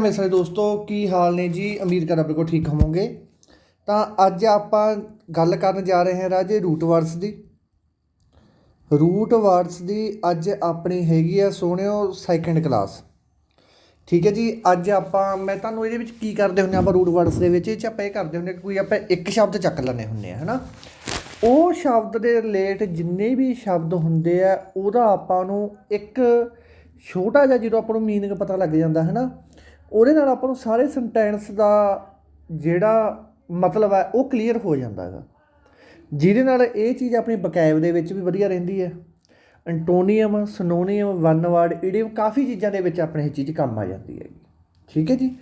ਮੇਰੇ ਸਾਰੇ ਦੋਸਤੋ। ਕੀ ਹਾਲ ਨੇ ਜੀ? ਉਮੀਦ ਕਰਦਾ ਬਿਲਕੁਲ ਠੀਕ ਹੋਵੋਗੇ। ਤਾਂ ਅੱਜ ਆਪਾਂ ਗੱਲ ਕਰਨ ਜਾ ਰਹੇ ਹਾਂ ਰਾਜੇ ਰੂਟ ਵਰਡਸ ਦੀ। ਰੂਟ ਵਰਡਸ ਦੀ ਅੱਜ ਆਪਣੀ ਹੈਗੀ ਆ ਸੋਹਣਿਓ ਸੈਕੰਡ ਕਲਾਸ ਠੀਕ ਹੈ ਜੀ, ਅੱਜ ਆਪਾਂ, ਮੈਂ ਤੁਹਾਨੂੰ ਇਹਦੇ ਵਿੱਚ ਕੀ ਕਰਦੇ ਹੁੰਦੇ ਹਾਂ ਆਪਾਂ ਰੂਟ ਵਰਡਸ ਦੇ ਵਿੱਚ? ਇਹ 'ਚ ਆਪਾਂ ਇਹ ਕਰਦੇ ਹੁੰਦੇ ਹਾਂ ਕਿ ਕੋਈ ਆਪਾਂ ਇੱਕ ਸ਼ਬਦ ਚੱਕ ਲੈਂਦੇ ਹੁੰਦੇ ਆ ਹਨਾ? ਉਹ ਸ਼ਬਦ ਦੇ ਰਿਲੇਟ ਜਿੰਨੇ ਵੀ ਸ਼ਬਦ ਹੁੰਦੇ ਆ, ਉਹਦਾ ਆਪਾਂ ਨੂੰ ਇੱਕ ਛੋਟਾ ਜਿਹਾ ਜਦੋਂ ਆਪਾਂ ਨੂੰ ਮੀਨਿੰਗ ਪਤਾ ਲੱਗ ਜਾਂਦਾ ਹੈ ਨਾ ਉਹਦੇ ਨਾਲ ਆਪਾਂ ਨੂੰ ਸਾਰੇ ਸੈਂਟੈਂਸ ਦਾ ਜਿਹੜਾ ਮਤਲਬ ਹੈ, ਉਹ ਕਲੀਅਰ ਹੋ ਜਾਂਦਾ ਹੈਗਾ। ਜਿਹਦੇ ਨਾਲ ਇਹ ਚੀਜ਼ ਆਪਣੀ ਵਕੈਬ ਦੇ ਵਿੱਚ ਵੀ ਵਧੀਆ ਰਹਿੰਦੀ ਹੈ। ਐਂਟੋਨੀਅਮ ਸਿਨੋਨੀਅਮ ਵਨ ਵਰਡ ਇਡੀਅਮ ਕਾਫੀ ਚੀਜ਼ਾਂ ਦੇ ਵਿੱਚ ਆਪਣੇ ਇਹ ਚੀਜ਼ ਕੰਮ ਆ ਜਾਂਦੀ ਹੈਗੀ। ਠੀਕ ਹੈ ਜੀ?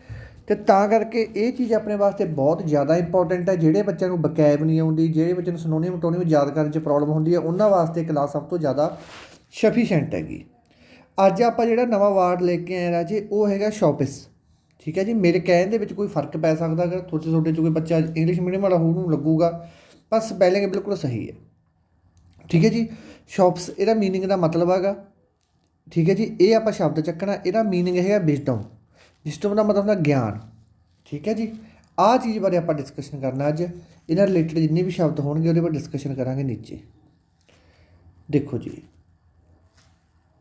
ਤੇ ਤਾਂ ਕਰਕੇ ਇਹ ਚੀਜ਼ ਆਪਣੇ ਵਾਸਤੇ ਬਹੁਤ ਜ਼ਿਆਦਾ ਇੰਪੋਰਟੈਂਟ ਹੈ। ਜਿਹੜੇ ਬੱਚਿਆਂ ਨੂੰ ਵਕੈਬ ਨਹੀਂ ਆਉਂਦੀ, ਜਿਹੜੇ ਬੱਚਿਆਂ ਨੂੰ ਸਿਨੋਨੀਅਮ ਟੋਨੀਅਮ ਯਾਦ ਕਰਨ 'ਚ ਪ੍ਰੋਬਲਮ ਹੁੰਦੀ ਹੈ, ਉਹਨਾਂ ਵਾਸਤੇ ਕਲਾਸ ਸਭ ਤੋਂ ਜ਼ਿਆਦਾ ਸਫੀਸ਼ੀਐਂਟ ਹੈਗੀ। ਅੱਜ ਆਪਾਂ ਜਿਹੜਾ ਨਵਾਂ ਵਰਡ ਲੈ ਕੇ ਆਏ ਰਾਜੇ, ਉਹ ਹੈਗਾ ਸ਼ੌਪਿਸ ਠੀਕ ਹੈ ਜੀ? ਮੇਰੇ ਕਹਿਣ ਦੇ ਵਿੱਚ ਕੋਈ ਫ਼ਰਕ ਪੈ ਸਕਦਾ ਅਗਰ ਤੁਹਾਡੇ ਤੁਹਾਡੇ 'ਚ ਕੋਈ ਬੱਚਾ ਇੰਗਲਿਸ਼ ਮੀਡੀਅਮ ਵਾਲਾ ਹੋਊ ਨੂੰ ਲੱਗੂਗਾ। ਪਰ ਸਪੈਲਿੰਗ ਬਿਲਕੁਲ ਸਹੀ ਹੈ। ਠੀਕ ਹੈ ਜੀ? ਸ਼ੌਪਸ ਇਹਦਾ ਮੀਨਿੰਗ ਦਾ ਮਤਲਬ ਹੈਗਾ। ਠੀਕ ਹੈ ਜੀ? ਇਹ ਆਪਾਂ ਸ਼ਬਦ ਚੱਕਣਾ, ਇਹਦਾ ਮੀਨਿੰਗ ਹੈਗਾ ਵਿਜ਼ਡਮ ਵਿਜ਼ਡਮ ਦਾ ਮਤਲਬ ਹੁੰਦਾ ਗਿਆਨ। ਠੀਕ ਹੈ ਜੀ? ਆਹ ਚੀਜ਼ ਬਾਰੇ ਆਪਾਂ ਡਿਸਕਸ਼ਨ ਕਰਨਾ ਅੱਜ। ਇਹਨਾਂ ਰਿਲੇਟਡ ਜਿੰਨੇ ਵੀ ਸ਼ਬਦ ਹੋਣਗੇ, ਉਹਦੇ ਬਾਰੇ ਡਿਸਕਸ਼ਨ ਕਰਾਂਗੇ ਨੀਚੇ। ਦੇਖੋ ਜੀ।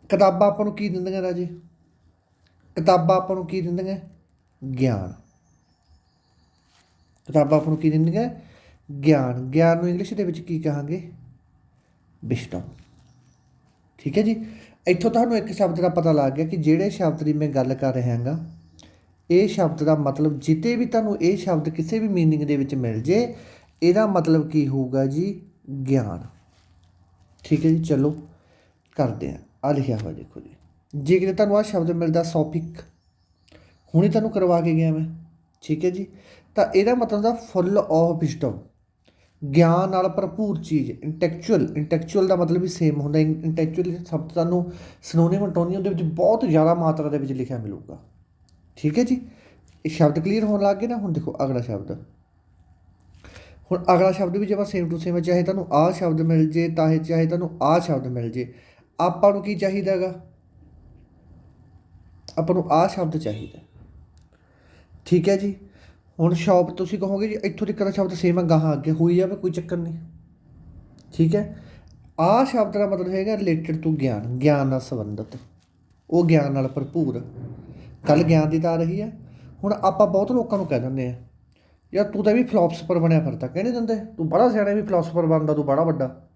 ਕਿਤਾਬਾਂ ਆਪਾਂ ਨੂੰ ਕੀ ਦਿੰਦੀਆਂ ਰਾਜੇ? ਕਿਤਾਬਾਂ ਆਪਾਂ ਨੂੰ ਕੀ ਦਿੰਦੀਆਂ? ਗਿਆਨ। ਕਿਤਾਬਾਂ ਆਪ ਨੂੰ ਕੀ ਦਿੰਦੀਆਂ ਗਿਆਨ। ਗਿਆਨ ਨੂੰ ਇੰਗਲਿਸ਼ ਦੇ ਵਿੱਚ ਕੀ ਕਹਾਂਗੇ? ਵਿਸ਼ਡਮ ਠੀਕ ਹੈ ਜੀ? ਇੱਥੋਂ ਤੁਹਾਨੂੰ ਇੱਕ ਸ਼ਬਦ ਦਾ ਪਤਾ ਲੱਗ ਗਿਆ ਕਿ ਜਿਹੜੇ ਸ਼ਬਦ ਦੀ ਮੈਂ ਗੱਲ ਕਰ ਰਿਹਾ ਹਾਂਗਾ, ਇਹ ਸ਼ਬਦ ਦਾ ਮਤਲਬ ਜਿੱਤੇ ਵੀ ਤੁਹਾਨੂੰ ਇਹ ਸ਼ਬਦ ਕਿਸੇ ਵੀ ਮੀਨਿੰਗ ਦੇ ਵਿੱਚ ਮਿਲ ਜੇ, ਇਹਦਾ ਮਤਲਬ ਕੀ ਹੋਊਗਾ ਜੀ? ਗਿਆਨ। ਠੀਕ ਹੈ ਜੀ? ਚਲੋ, ਕਰਦੇ ਹਾਂ। ਆ ਲਿਖਿਆ ਹੋਇਆ ਦੇਖੋ ਜੀ। ਜੇ ਕਿਤੇ ਤੁਹਾਨੂੰ ਆ ਸ਼ਬਦ ਮਿਲਦਾ ਸੌਪਿਕ ਹੁਣੇ ਤੁਹਾਨੂੰ ਕਰਵਾ ਕੇ ਗਿਆ ਮੈਂ। ਠੀਕ ਹੈ ਜੀ? ਤਾਂ ਇਹਦਾ ਮਤਲਬ ਦਾ ਫੁੱਲ ਆਫ ਵਿਜ਼ਡਮ ਗਿਆਨ ਨਾਲ ਭਰਪੂਰ ਚੀਜ਼ ਇੰਟੈਕਚੁਅਲ ਇੰਟੈਕਚੁਅਲ ਦਾ ਮਤਲਬ ਵੀ ਸੇਮ ਹੁੰਦਾ। ਇੰਟੈਕਚੁਅਲ ਸ਼ਬਦ ਤੁਹਾਨੂੰ ਸਿਨੋਨੀਮ ਐਂਟੋਨੀਮ ਦੇ ਵਿੱਚ ਬਹੁਤ ਜ਼ਿਆਦਾ ਮਾਤਰਾ ਦੇ ਵਿੱਚ ਲਿਖਿਆ ਮਿਲੂਗਾ। ਠੀਕ ਹੈ ਜੀ? ਇਹ ਸ਼ਬਦ ਕਲੀਅਰ ਹੋਣ ਲੱਗ ਗਏ ਨਾ? ਹੁਣ ਦੇਖੋ ਅਗਲਾ ਸ਼ਬਦ। ਹੁਣ ਅਗਲਾ ਸ਼ਬਦ ਵੀ ਜੇ ਆਪਾਂ ਸੇਮ ਟੂ ਸੇਮ ਚਾਹੇ ਤੁਹਾਨੂੰ ਆਹ ਸ਼ਬਦ ਮਿਲ ਜੇ ਤਾਂ ਇਹ ਚਾਹੇ ਤੁਹਾਨੂੰ ਆਹ ਸ਼ਬਦ ਮਿਲ ਜੇ। ਆਪਾਂ ਨੂੰ ਕੀ ਚਾਹੀਦਾ ਹੈਗਾ? ਆਪਾਂ ਨੂੰ ਆਹ ਸ਼ਬਦ ਚਾਹੀਦਾ। ਠੀਕ ਹੈ ਜੀ। ਹੁਣ ਸ਼ੌਪ ਤੁਸੀਂ ਕਹੋਗੇ ਜੀ, ਇੱਥੋਂ ਤੱਕ ਦਾ ਸ਼ਬਦ ਸੇਮ ਹੈ ਗਾਹਾਂ ਅੱਗੇ ਹੋਈ ਜਾਵੇ, ਕੋਈ ਚੱਕਰ ਨਹੀਂ। ਠੀਕ ਹੈ। ਆਹ ਸ਼ਬਦ ਦਾ ਮਤਲਬ ਹੈਗਾ ਰਿਲੇਟਡ ਟੂ ਗਿਆਨ ਗਿਆਨ ਨਾਲ ਸੰਬੰਧਿਤ। ਉਹ ਗਿਆਨ ਨਾਲ ਭਰਪੂਰ। ਕੱਲ ਗਿਆਨ ਦੀ ਤਾਂ ਆ ਰਹੀ ਹੈ। ਹੁਣ ਆਪਾਂ ਬਹੁਤ ਲੋਕਾਂ ਨੂੰ ਕਹਿ ਦਿੰਦੇ ਆ ਯਾਰ ਤੂੰ ਤਾਂ ਵੀ ਫਿਲਾਸਫਰ ਬਣਿਆ ਫਿਰਦਾ। ਕਹਿੰਦੇ ਦਿੰਦੇ। ਤੂੰ ਬੜਾ ਸਿਆਣਾ ਵੀ ਫਿਲਾਸਫਰ ਬਣਦਾ, ਤੂੰ ਬੜਾ ਵੱਡਾ।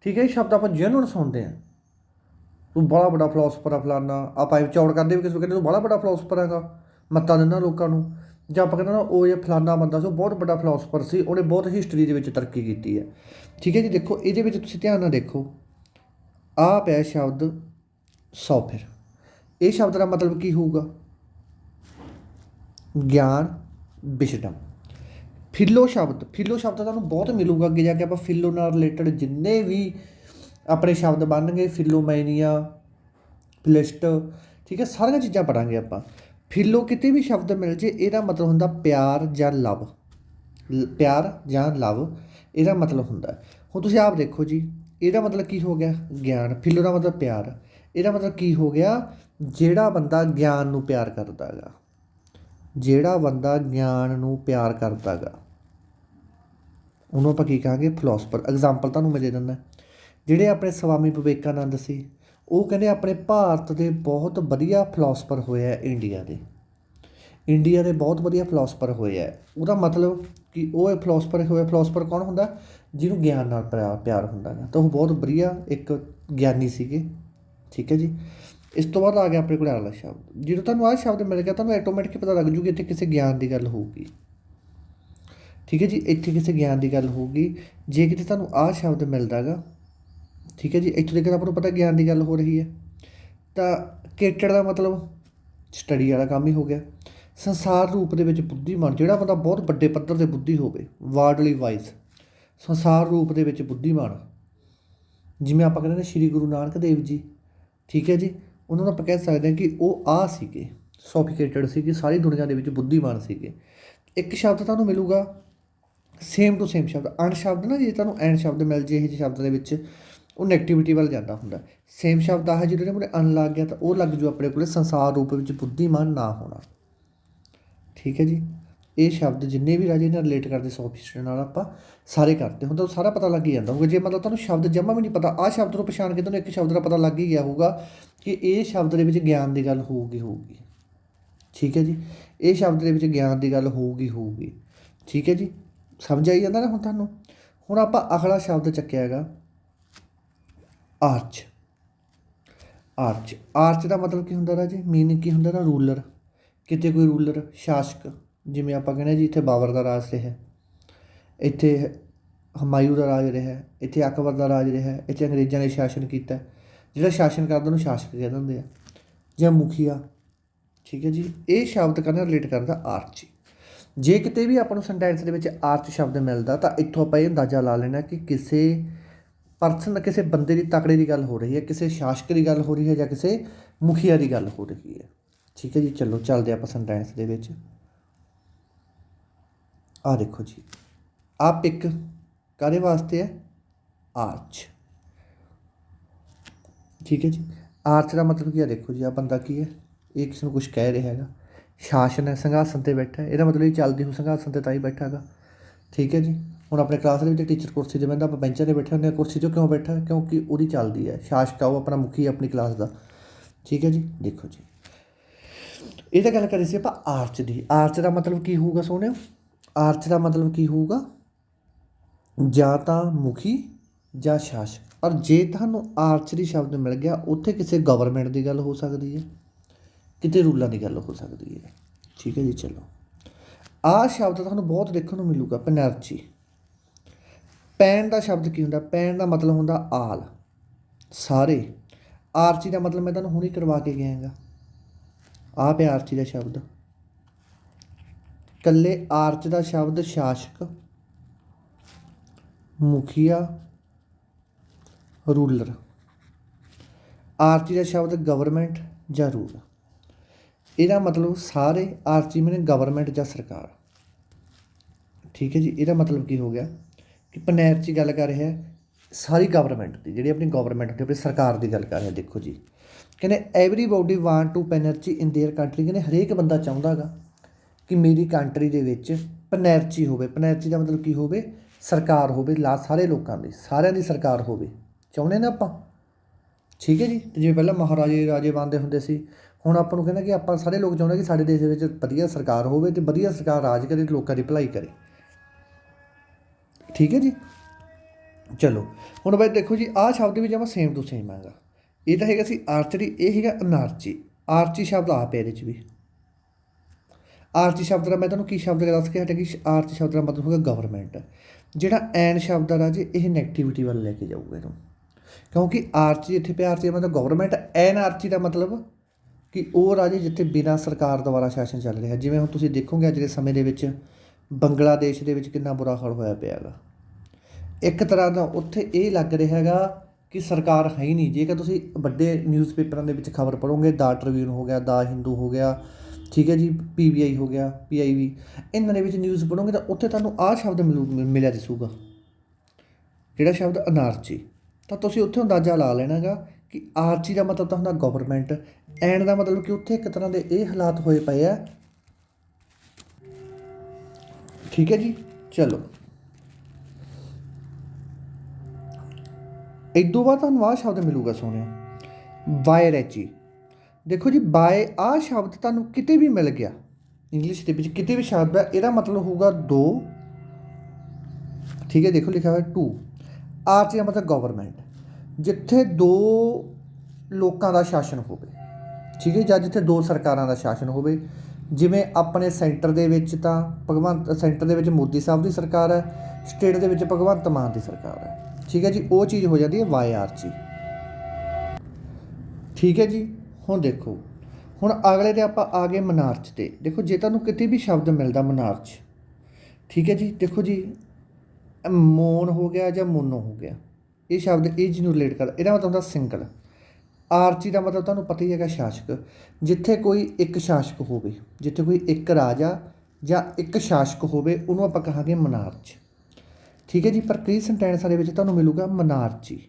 ਠੀਕ ਹੈ ਇਹ ਸ਼ਬਦ ਆਪਾਂ ਜੈਨੂਨ ਸੁਣਦੇ ਆ ਤੂੰ ਬੜਾ ਵੱਡਾ ਫਿਲਾਸਫਰ ਆ ਫਲਾਨਾ। ਆਪਾਂ ਇਹ ਚੌੜ ਕਰਦੇ ਵੀ ਕਿਸੇ ਨੂੰ ਕਹਿੰਦੇ ਤੂੰ ਬੜਾ ਵੱਡਾ ਫਿਲਾਸਫਰ ਹੈਗਾ। ਮੱਤਾਂ ਦਿੰਦਾ ਲੋਕਾਂ ਨੂੰ। ਜਾਂ ਆਪਾਂ ਕਹਿੰਦਾ ਨਾ, ਉਹ ਇਹ ਫਲਾਨਾ ਬੰਦਾ ਸੀ, ਉਹ ਬਹੁਤ ਵੱਡਾ ਫਿਲਾਸਫਰ ਸੀ, ਉਹਨੇ ਬਹੁਤ ਹਿਸਟਰੀ ਦੇ ਵਿੱਚ ਤਰੱਕੀ ਕੀਤੀ ਹੈ। ਠੀਕ ਹੈ ਜੀ, ਦੇਖੋ, ਇਹਦੇ ਵਿੱਚ ਤੁਸੀਂ ਧਿਆਨ ਨਾਲ ਦੇਖੋ। ਆ ਪਿਆ ਸ਼ਬਦ ਸੌਫਰ ਇਹ ਸ਼ਬਦ ਦਾ ਮਤਲਬ ਕੀ ਹੋਊਗਾ? ਗਿਆਨ, ਵਿਸ਼ਡਮ। ਫਿਲੋ ਸ਼ਬਦ ਫਿਲੋ ਸ਼ਬਦ ਤੁਹਾਨੂੰ ਬਹੁਤ ਮਿਲੂਗਾ, ਅੱਗੇ ਜਾ ਕੇ ਆਪਾਂ ਫਿਲੋ ਨਾਲ ਰਿਲੇਟਡ ਜਿੰਨੇ ਵੀ ਆਪਣੇ ਸ਼ਬਦ ਬਣਨਗੇ, ਫਿਲੋਮੈਨੀਆ, ਫਲਿਸਟ, ਠੀਕ ਹੈ, ਸਾਰੀਆਂ ਚੀਜ਼ਾਂ ਪੜਾਂਗੇ ਆਪਾਂ। ਫਿਲੋ ਕਿਤੇ ਵੀ ਸ਼ਬਦ ਮਿਲ ਜੇ, ਇਹਦਾ ਮਤਲਬ ਹੁੰਦਾ ਪਿਆਰ ਜਾਂ ਲਵ। ਪਿਆਰ ਜਾਂ ਲਵ, ਇਹਦਾ ਮਤਲਬ ਹੁੰਦਾ। ਹੁਣ ਤੁਸੀਂ ਆਪ ਦੇਖੋ ਜੀ, ਇਹਦਾ ਮਤਲਬ ਕੀ ਹੋ ਗਿਆ? ਗਿਆਨ। ਫਿਲੋ ਦਾ ਮਤਲਬ ਪਿਆਰ। ਇਹਦਾ ਮਤਲਬ ਕੀ ਹੋ ਗਿਆ? ਜਿਹੜਾ ਬੰਦਾ ਗਿਆਨ ਨੂੰ ਪਿਆਰ ਕਰਦਾ ਹੈਗਾ। ਜਿਹੜਾ ਬੰਦਾ ਗਿਆਨ ਨੂੰ ਪਿਆਰ ਕਰਦਾ ਹੈਗਾ। ਉਹਨੂੰ ਆਪਾਂ ਕੀ ਕਹਾਂਗੇ? ਫਿਲਾਸਫਰ ਐਗਜ਼ਾਮਪਲ ਤੁਹਾਨੂੰ ਮੈਂ ਦੇ ਦਿੰਦਾ। ਜਿਹੜੇ ਆਪਣੇ ਸਵਾਮੀ ਵਿਵੇਕਾਨੰਦ ਸੀ ਉਹ ਕਹਿੰਦੇ ਆਪਣੇ ਭਾਰਤ ਦੇ ਬਹੁਤ ਵਧੀਆ ਫਿਲਾਸਫਰ ਹੋਏ ਆ ਇੰਡੀਆ ਦੇ। ਇੰਡੀਆ ਦੇ ਬਹੁਤ ਵਧੀਆ ਫਿਲਾਸਫਰ ਹੋਏ ਆ। ਉਹਦਾ ਮਤਲਬ ਕਿ ਉਹ ਇਹ ਫਿਲਾਸਫਰ ਹੋਇਆ ਫਿਲਾਸਫਰ ਕੌਣ ਹੁੰਦਾ? ਜਿਹਨੂੰ ਗਿਆਨ ਨਾਲ ਪਿਆ- ਪਿਆਰ ਹੁੰਦਾ ਹੈ ਤਾਂ ਉਹ ਬਹੁਤ ਵਧੀਆ ਇੱਕ ਗਿਆਨੀ ਸੀਗੇ। ਠੀਕ ਹੈ ਜੀ? ਇਸ ਤੋਂ ਬਾਅਦ ਆ ਗਿਆ ਆਪਣੇ ਕੋਲ ਅਗਲਾ ਸ਼ਬਦ। ਜਦੋਂ ਤੁਹਾਨੂੰ ਆਹ ਸ਼ਬਦ ਮਿਲ ਗਿਆ, ਤੁਹਾਨੂੰ ਆਟੋਮੈਟਿਕ ਪਤਾ ਲੱਗ ਜੂਗੀ ਇੱਥੇ ਕਿਸੇ ਗਿਆਨ ਦੀ ਗੱਲ ਹੋਊਗੀ। ਠੀਕ ਹੈ ਜੀ? ਇੱਥੇ ਕਿਸੇ ਗਿਆਨ ਦੀ ਗੱਲ ਹੋਊਗੀ। ਜੇ ਕਿਤੇ ਤੁਹਾਨੂੰ ਆਹ ਸ਼ਬਦ ਮਿਲਦਾਗਾ ਠੀਕ ਹੈ ਜੀ, ਇੱਥੋਂ ਤੱਕ ਆਪਾਂ ਨੂੰ ਪਤਾ ਗਿਆਨ ਦੀ ਗੱਲ ਹੋ ਰਹੀ ਹੈ। ਤਾਂ ਕੇਟਡ ਦਾ ਮਤਲਬ ਸਟੱਡੀ ਵਾਲਾ ਕੰਮ ਹੀ ਹੋ ਗਿਆ। ਸੰਸਾਰ ਰੂਪ ਦੇ ਵਿੱਚ ਬੁੱਧੀਮਾਨ, ਜਿਹੜਾ ਬੰਦਾ ਬਹੁਤ ਵੱਡੇ ਪੱਧਰ ਤੇ ਬੁੱਧੀ ਹੋਵੇ ਵਾਰਡਲੀ ਵਾਈਜ਼ ਸੰਸਾਰ ਰੂਪ ਦੇ ਵਿੱਚ ਬੁੱਧੀਮਾਨ, ਜਿਵੇਂ ਆਪਾਂ ਕਹਿੰਦੇ ਨੇ ਸ੍ਰੀ ਗੁਰੂ ਨਾਨਕ ਦੇਵ ਜੀ, ਠੀਕ ਹੈ ਜੀ, ਉਹਨਾਂ ਨੂੰ ਆਪਾਂ ਕਹਿ ਸਕਦੇ ਹਾਂ ਕਿ ਉਹ ਆ ਸੀਗੇ ਸੋਫੀਕੇਟਡ ਸੀ ਕਿ ਸਾਰੀ ਦੁਨੀਆ ਦੇ ਵਿੱਚ ਬੁੱਧੀਮਾਨ ਸੀਗੇ। ਇੱਕ ਸ਼ਬਦ ਤੁਹਾਨੂੰ ਮਿਲੂਗਾ ਸੇਮ ਟੂ ਸੇਮ ਸ਼ਬਦ ਅਣ ਸ਼ਬਦ ਨਾ ਜੇ, ਤੁਹਾਨੂੰ ਐਨ ਸ਼ਬਦ ਮਿਲ ਜੇ, ਇਹ ਜਿਹੇ ਸ਼ਬਦ ਦੇ ਵਿੱਚ। ਉਹ ਨੈਗੇਟਿਵਿਟੀ ਵੱਲ ਜਾਂਦਾ ਹੁੰਦਾ ਸੇਮ ਸ਼ਬਦ ਆਹ ਹੈ ਜਿਹੜੇ ਮੂਰੇ ਅਣ ਲੱਗ ਗਿਆ ਤਾਂ ਉਹ ਲੱਗ ਜੂ ਆਪਣੇ ਕੋਲੇ, ਸੰਸਾਰ ਰੂਪ ਵਿੱਚ ਬੁੱਧੀਮਾਨ ਨਾ ਹੋਣਾ। ਠੀਕ ਹੈ ਜੀ? ਇਹ ਸ਼ਬਦ ਜਿੰਨੇ ਵੀ ਰਾਜੇ ਨਾਲ ਰਿਲੇਟ ਕਰਦੇ ਸੋਫਿਸਟਰ ਨਾਲ ਆਪਾਂ ਸਾਰੇ ਕਰਦੇ ਹੁਣ ਤਾਂ ਸਾਰਾ ਪਤਾ ਲੱਗ ਹੀ ਜਾਂਦਾ ਹੋਊਗਾ। ਜੇ ਮਤਲਬ ਤੁਹਾਨੂੰ ਸ਼ਬਦ ਜਮਾ ਵੀ ਨਹੀਂ ਪਤਾ, ਆਹ ਸ਼ਬਦ ਨੂੰ ਪਛਾਣ ਕੇ ਤੁਹਾਨੂੰ ਇੱਕ ਸ਼ਬਦ ਦਾ ਪਤਾ ਲੱਗ ਹੀ ਗਿਆ ਹੋਊਗਾ ਕਿ ਇਹ ਸ਼ਬਦ ਦੇ ਵਿੱਚ ਗਿਆਨ ਦੀ ਗੱਲ ਹੋਊਗੀ ਹੋਊਗੀ। ਠੀਕ ਹੈ ਜੀ? ਇਹ ਸ਼ਬਦ ਦੇ ਵਿੱਚ ਗਿਆਨ ਦੀ ਗੱਲ ਹੋਊਗੀ ਹੋਊਗੀ। ਠੀਕ ਹੈ ਜੀ? ਸਮਝ ਆਈ ਜਾਂਦਾ ਨਾ ਹੁਣ ਤੁਹਾਨੂੰ? ਹੁਣ ਆਪਾਂ ਅਗਲਾ ਸ਼ਬਦ ਚੱਕਿਆ ਹੈਗਾ। ਆਰਚ ਆਰਚ ਆਰਚ ਦਾ ਮਤਲਬ ਕੀ ਹੁੰਦਾ ਰਾਜੇ ਮੀਨਿੰਗ ਕੀ ਹੁੰਦਾ ਨਾ ਰੂਲਰ ਕਿਤੇ ਕੋਈ ਰੂਲਰ ਸ਼ਾਸਕ, ਜਿਵੇਂ ਆਪਾਂ ਕਹਿੰਦੇ ਜੀ, ਇੱਥੇ ਬਾਬਰ ਦਾ ਰਾਜ ਰਿਹਾ। ਇੱਥੇ ਹਮਾਯੂ ਦਾ ਰਾਜ ਰਿਹਾ। ਇੱਥੇ ਅਕਬਰ ਦਾ ਰਾਜ ਰਿਹਾ। ਇੱਥੇ ਅੰਗਰੇਜ਼ਾਂ ਨੇ ਸ਼ਾਸਨ ਕੀਤਾ। ਜਿਹੜਾ ਸ਼ਾਸਨ ਕਰਦਾ ਉਹਨੂੰ ਸ਼ਾਸਕ ਕਹਿ ਦਿੰਦੇ ਆ। ਜਾਂ ਮੁਖੀਆ। ਠੀਕ ਹੈ ਜੀ? ਇਹ ਸ਼ਬਦ ਕਰਨਾ ਰਿਲੇਟ ਕਰਦਾ ਆਰਚ ਜੇ ਕਿਤੇ ਵੀ ਆਪਾਂ ਨੂੰ ਸੈਂਟੈਂਸ ਦੇ ਵਿੱਚ ਆਰਚ ਸ਼ਬਦ ਮਿਲਦਾ ਤਾਂ ਇੱਥੋਂ ਆਪਾਂ ਇਹ ਅੰਦਾਜ਼ਾ ਲਾ ਲੈਣਾ ਕਿ ਕਿਸੇ ਪਰਸਨ ਕਿਸੇ ਬੰਦੇ ਦੀ ਤਕੜੇ ਦੀ ਗੱਲ ਹੋ ਰਹੀ ਹੈ, ਕਿਸੇ ਸ਼ਾਸਕ ਦੀ ਗੱਲ ਹੋ ਰਹੀ ਹੈ ਜਾਂ ਕਿਸੇ ਮੁਖੀਆ ਦੀ ਗੱਲ ਹੋ ਰਹੀ ਹੈ। ਠੀਕ ਹੈ ਜੀ, ਚਲੋ ਚੱਲਦੇ ਆਪਾਂ ਸੈਂਟੈਂਸ ਦੇ ਵਿੱਚ। ਆ ਦੇਖੋ ਜੀ, ਆਪ ਇੱਕ ਕਾਦੇ ਵਾਸਤੇ ਹੈ? ਆਰਚ। ਠੀਕ ਹੈ ਜੀ, ਆਰਚ ਦਾ ਮਤਲਬ ਕੀ ਹੈ? ਦੇਖੋ ਜੀ ਆ ਬੰਦਾ ਕੀ ਹੈ? ਇਹ ਕਿਸੇ ਨੂੰ ਕੁਝ ਕਹਿ ਰਿਹਾ ਹੈਗਾ। ਸ਼ਾਸਨ ਹੈ, ਸੰਘਾਸਨ ਤੇ ਬੈਠਾ ਇਹਦਾ ਮਤਲਬ ਇਹ ਚੱਲਦੀ ਹੋ ਸੰਘਾਸਨ ਤੇ ਤਾਂ ਹੀ ਬੈਠਾ ਹੈਗਾ। ਠੀਕ ਹੈ ਜੀ। ਹੁਣ ਆਪਣੇ ਕਲਾਸ ਦੇ ਵਿੱਚ ਟੀਚਰ ਕੁਰਸੀ ਤੇ ਬੈਠਾ ਆਪਾਂ ਬੈਂਚਾਂ ਤੇ ਬੈਠੇ ਹੁੰਦੇ ਹਾਂ। ਕੁਰਸੀ 'ਤੇ ਕਿਉਂ ਬੈਠਾ? ਕਿਉਂਕਿ ਉਹਦੀ ਚੱਲਦੀ ਹੈ। ਸ਼ਾਸਕ ਆ ਉਹ ਆਪਣਾ ਮੁਖੀ ਆਪਣੀ ਕਲਾਸ ਦਾ। ਠੀਕ ਹੈ ਜੀ। ਦੇਖੋ ਜੀ। ਇਹ ਤਾਂ ਗੱਲ ਕਰੀ ਸੀ ਆਪਾਂ ਆਰਚ ਦੀ। ਆਰਚ ਦਾ ਮਤਲਬ ਕੀ ਹੋਊਗਾ ਸੋਹਣਿਓ? ਆਰਚ ਦਾ ਮਤਲਬ ਕੀ ਹੋਊਗਾ? ਜਾਂ ਤਾਂ ਮੁਖੀ ਜਾਂ ਸ਼ਾਸਕ। ਔਰ ਜੇ ਤੁਹਾਨੂੰ ਆਰਚਰੀ ਸ਼ਬਦ ਮਿਲ ਗਿਆ, ਉੱਥੇ ਕਿਸੇ ਗਵਰਨਮੈਂਟ ਦੀ ਗੱਲ ਹੋ ਸਕਦੀ ਹੈ। ਕਿਤੇ ਰੂਲਾਂ ਦੀ ਗੱਲ ਹੋ ਸਕਦੀ ਹੈ। ਠੀਕ ਹੈ ਜੀ, ਚਲੋ। ਆਹ ਸ਼ਬਦ ਤੁਹਾਨੂੰ ਬਹੁਤ ਦੇਖਣ ਨੂੰ ਮਿਲੂਗਾ ਪਨਰਜੀ ਪੈਨ ਦਾ ਸ਼ਬਦ ਕੀ ਹੁੰਦਾ? ਪੈਨ ਦਾ ਮਤਲਬ ਹੁੰਦਾ ਆਲ। ਸਾਰੇ। ਆਰਚੀ ਦਾ ਮਤਲਬ ਮੈਂ ਤੁਹਾਨੂੰ ਹੁਣੇ ਕਰਵਾ ਕੇ ਗਿਆ ਆਹ ਪਿਆ ਆਰਚੀ ਦਾ ਸ਼ਬਦ। ਕੱਲੇ ਆਰਚ ਦਾ ਸ਼ਬਦ ਸ਼ਾਸਕ, ਮੁਖੀਆ, ਰੂਲਰ। ਆਰਚੀ ਦਾ ਸ਼ਬਦ ਗਵਰਨਮੈਂਟ ਜਾਂ ਰੂਲ ਇਹਦਾ ਮਤਲਬ ਸਾਰੇ ਆਰਚੀ ਮੈਨੇ ਗਵਰਨਮੈਂਟ ਜਾਂ ਸਰਕਾਰ ਠੀਕ ਹੈ ਜੀ ਇਹਦਾ ਮਤਲਬ ਕੀ ਹੋ ਗਿਆ ਕਿ ਪਨੈਰ 'ਚ ਗੱਲ ਕਰ ਰਿਹਾ ਹੈ ਸਾਰੀ ਗਵਰਨਮੈਂਟ ਦੀ ਜਿਹੜੀ ਆਪਣੀ ਗਵਰਨਮੈਂਟ ਹੁੰਦੀ ਆਪਣੀ ਸਰਕਾਰ ਦੀ ਗੱਲ ਕਰ ਰਿਹਾ ਦੇਖੋ ਜੀ ਕਹਿੰਦੇ everybody want to energy in their country ਕਹਿੰਦੇ ਹਰੇਕ ਬੰਦਾ ਚਾਹੁੰਦਾਗਾ ਕਿ ਮੇਰੀ ਕੰਟਰੀ ਦੇ ਵਿੱਚ ਪਨੈਰਚੀ ਹੋਵੇ ਪਨੈਰਚੀ ਦਾ ਮਤਲਬ ਕੀ ਹੋਵੇ ਸਰਕਾਰ ਹੋਵੇ ਲਾ ਸਾਰੇ ਲੋਕਾਂ ਦੀ ਸਾਰਿਆਂ ਦੀ ਸਰਕਾਰ ਹੋਵੇ ਚਾਹੁੰਦੇ ਨਾ ਆਪਾਂ ਠੀਕ ਹੈ ਜੀ ਤੇ ਜਿਵੇਂ ਪਹਿਲਾਂ ਮਹਾਰਾਜੇ ਰਾਜੇ ਬਣਦੇ ਹੁੰਦੇ ਸੀ ਹੁਣ ਆਪਾਂ ਨੂੰ ਕਹਿੰਦਾ ਕਿ ਆਪਾਂ ਸਾਰੇ ਲੋਕ ਚਾਹੁੰਦੇ ਕਿ ਸਾਡੇ ਦੇਸ਼ ਦੇ ਵਿੱਚ ਵਧੀਆ ਸਰਕਾਰ ਹੋਵੇ ਤੇ ਵਧੀਆ ਸਰਕਾਰ ਰਾਜ ਕਰੇ ਤੇ ਲੋਕਾਂ ਦੀ ਭਲਾਈ ਕਰੇ। ਠੀਕ ਹੈ ਜੀ? ਚਲੋ, ਹੁਣ ਬਾਈ ਦੇਖੋ ਜੀ, ਆਹ ਸ਼ਬਦ ਵੀ ਜਮਾ ਸੇਮ ਟੂ ਸੇਮ ਹੈਗਾ। ਇਹ ਤਾਂ ਹੈਗਾ ਸੀ ਆਰਚਰੀ, ਇਹ ਹੈਗਾ ਅਨਾਰਚੀ। ਆਰਚੀ ਸ਼ਬਦ ਆ ਪਿਆ ਇਹਦੇ ਚ ਵੀ। ਆਰਚੀ ਸ਼ਬਦ ਦਾ ਮੈਂ ਤੁਹਾਨੂੰ ਕੀ ਸ਼ਬਦ ਦੱਸ ਕੇ ਹਟਿਆ ਕਿ ਆਰਚੀ ਸ਼ਬਦ ਦਾ ਮਤਲਬ ਹੈਗਾ ਗਵਰਨਮੈਂਟ ਜਿਹੜਾ ਐਨ ਸ਼ਬਦ ਆ ਰਾਜੇ, ਇਹ ਨੈਗੇਟਿਵਿਟੀ ਵੱਲ ਲੈ ਕੇ ਜਾਊਗਾ ਇਹਨੂੰ। ਕਿਉਂਕਿ ਆਰਚੀ ਇੱਥੇ ਪਿਆ ਆਰਚੀ ਦਾ ਮਤਲਬ ਗਵਰਨਮੈਂਟ ਐਨ ਆਰਚੀ ਦਾ ਮਤਲਬ ਕਿ ਉਹ ਰਾਜੇ ਜਿੱਥੇ ਬਿਨਾਂ ਸਰਕਾਰ ਦੁਆਰਾ ਸ਼ਾਸਨ ਚੱਲ ਰਿਹਾ, ਜਿਵੇਂ ਹੁਣ ਤੁਸੀਂ ਦੇਖੋਗੇ ਅੱਜ ਦੇ ਸਮੇਂ ਦੇ ਵਿੱਚ, ਬੰਗਲਾਦੇਸ਼ ਦੇ ਵਿੱਚ ਕਿੰਨਾ ਬੁਰਾ ਹਾਲ ਹੋਇਆ ਪਿਆ ਹੈਗਾ। ਇੱਕ ਤਰ੍ਹਾਂ ਦਾ ਉੱਥੇ ਇਹ ਲੱਗ ਰਿਹਾ ਹੈਗਾ ਕਿ ਸਰਕਾਰ ਹੈ ਹੀ ਨਹੀਂ। ਜੇਕਰ ਤੁਸੀਂ ਵੱਡੇ ਨਿਊਜ਼ਪੇਪਰਾਂ ਦੇ ਵਿੱਚ ਖਬਰ ਪੜੋਗੇ ਦਾ ਟ੍ਰਿਬਿਊਨ ਹੋ ਗਿਆ, ਦਾ ਹਿੰਦੂ ਹੋ ਗਿਆ, ਠੀਕ ਹੈ ਜੀ ਪੀਬੀਆਈ ਹੋ ਗਿਆ ਪੀਆਈਵੀ ਇਹਨਾਂ ਦੇ ਵਿੱਚ ਨਿਊਜ਼ ਪੜੋਗੇ ਤਾਂ ਉੱਥੇ ਤੁਹਾਨੂੰ ਆਹ ਸ਼ਬਦ ਮਿਲੂ ਮਿਲਿਆ ਦਿਸੂਗਾ। ਜਿਹੜਾ ਸ਼ਬਦ ਅਨਾਰਚੀ, ਤਾਂ ਤੁਸੀਂ ਉੱਥੇ ਅੰਦਾਜ਼ਾ ਲਾ ਲੈਣਾਗਾ ਕਿ ਆਰਚੀ ਦਾ ਮਤਲਬ ਤਾਂ ਹੁੰਦਾ ਗਵਰਨਮੈਂਟ ਐਂਡ ਦਾ ਮਤਲਬ ਕਿ ਉੱਥੇ ਇੱਕ ਤਰ੍ਹਾਂ ਦੇ ਇਹ ਹਾਲਾਤ ਹੋਏ ਪਏ ਆ। ਠੀਕ ਹੈ ਜੀ, ਚਲੋ। ਇਦੋਂ ਬਾਅਦ ਤੁਹਾਨੂੰ ਆਹ ਸ਼ਬਦ ਮਿਲੂਗਾ ਸੋਹਣਿਆ। ਵਾਇਰੈਚੀ ਦੇਖੋ ਜੀ, ਬਾਏ ਆਹ ਸ਼ਬਦ ਤੁਹਾਨੂੰ ਕਿਤੇ ਵੀ ਮਿਲ ਗਿਆ। ਇੰਗਲਿਸ਼ ਦੇ ਵਿੱਚ ਕਿਤੇ ਵੀ ਸ਼ਬਦ ਹੈ, ਇਹਦਾ ਮਤਲਬ ਹੋਊਗਾ ਦੋ। ਠੀਕ ਹੈ, ਦੇਖੋ ਲਿਖਿਆ ਹੋਇਆ ਟੂ ਆਰਚ ਦਾ ਮਤਲਬ ਗਵਰਨਮੈਂਟ ਜਿੱਥੇ ਦੋ ਲੋਕਾਂ ਦਾ ਸ਼ਾਸਨ ਹੋਵੇ। ਠੀਕ ਹੈ, ਜਾਂ ਜਿੱਥੇ ਦੋ ਸਰਕਾਰਾਂ ਦਾ ਸ਼ਾਸਨ ਹੋਵੇ। ਜਿਵੇਂ ਆਪਣੇ ਸੈਂਟਰ ਦੇ ਵਿੱਚ ਤਾਂ ਭਗਵੰਤ, ਸੈਂਟਰ ਦੇ ਵਿੱਚ ਮੋਦੀ ਸਾਹਿਬ ਦੀ ਸਰਕਾਰ ਹੈ, ਸਟੇਟ ਦੇ ਵਿੱਚ ਭਗਵੰਤ ਮਾਨ ਦੀ ਸਰਕਾਰ ਹੈ। ਠੀਕ ਹੈ ਜੀ, ਉਹ ਚੀਜ਼ ਹੋ ਜਾਂਦੀ ਹੈ ਵਾਈ ਆਰਚੀ ਠੀਕ ਹੈ ਜੀ, ਹੁਣ ਦੇਖੋ, ਹੁਣ ਅਗਲੇ ਤੇ ਆਪਾਂ ਆ ਗਏ ਮਨਾਰਚ ਤੇ। ਦੇਖੋ, ਜੇ ਤੁਹਾਨੂੰ ਕਿਤੇ ਵੀ ਸ਼ਬਦ ਮਿਲਦਾ ਮਨਾਰਚ ਠੀਕ ਹੈ ਜੀ, ਦੇਖੋ ਜੀ, ਮੋਨ ਹੋ ਗਿਆ ਜਾਂ ਮੋਨੋ ਹੋ ਗਿਆ, ਇਹ ਸ਼ਬਦ ਇਹ ਜਿਹਨੂੰ ਰਿਲੇਟ ਕਰਦਾ, ਇਹਦਾ ਮਤਲਬ ਹੁੰਦਾ ਸਿੰਗਲ। ਆਰਚੀ ਦਾ ਮਤਲਬ ਤੁਹਾਨੂੰ ਪਤਾ ਹੀ ਹੈਗਾ ਸ਼ਾਸਕ, ਜਿੱਥੇ ਕੋਈ ਇੱਕ ਸ਼ਾਸਕ ਹੋਵੇ, ਜਿੱਥੇ ਕੋਈ ਇੱਕ ਰਾਜਾ ਜਾਂ ਇੱਕ ਸ਼ਾਸਕ ਹੋਵੇ, ਉਹਨੂੰ ਆਪਾਂ ਕਹਾਂਗੇ ਮਨਾਰਚ ਠੀਕ ਹੈ ਜੀ, ਪਰ ਕਈ ਸੈਂਟੈਂਸਾਂ ਦੇ ਵਿੱਚ ਤੁਹਾਨੂੰ ਮਿਲੂਗਾ ਮਨਾਰਚੀ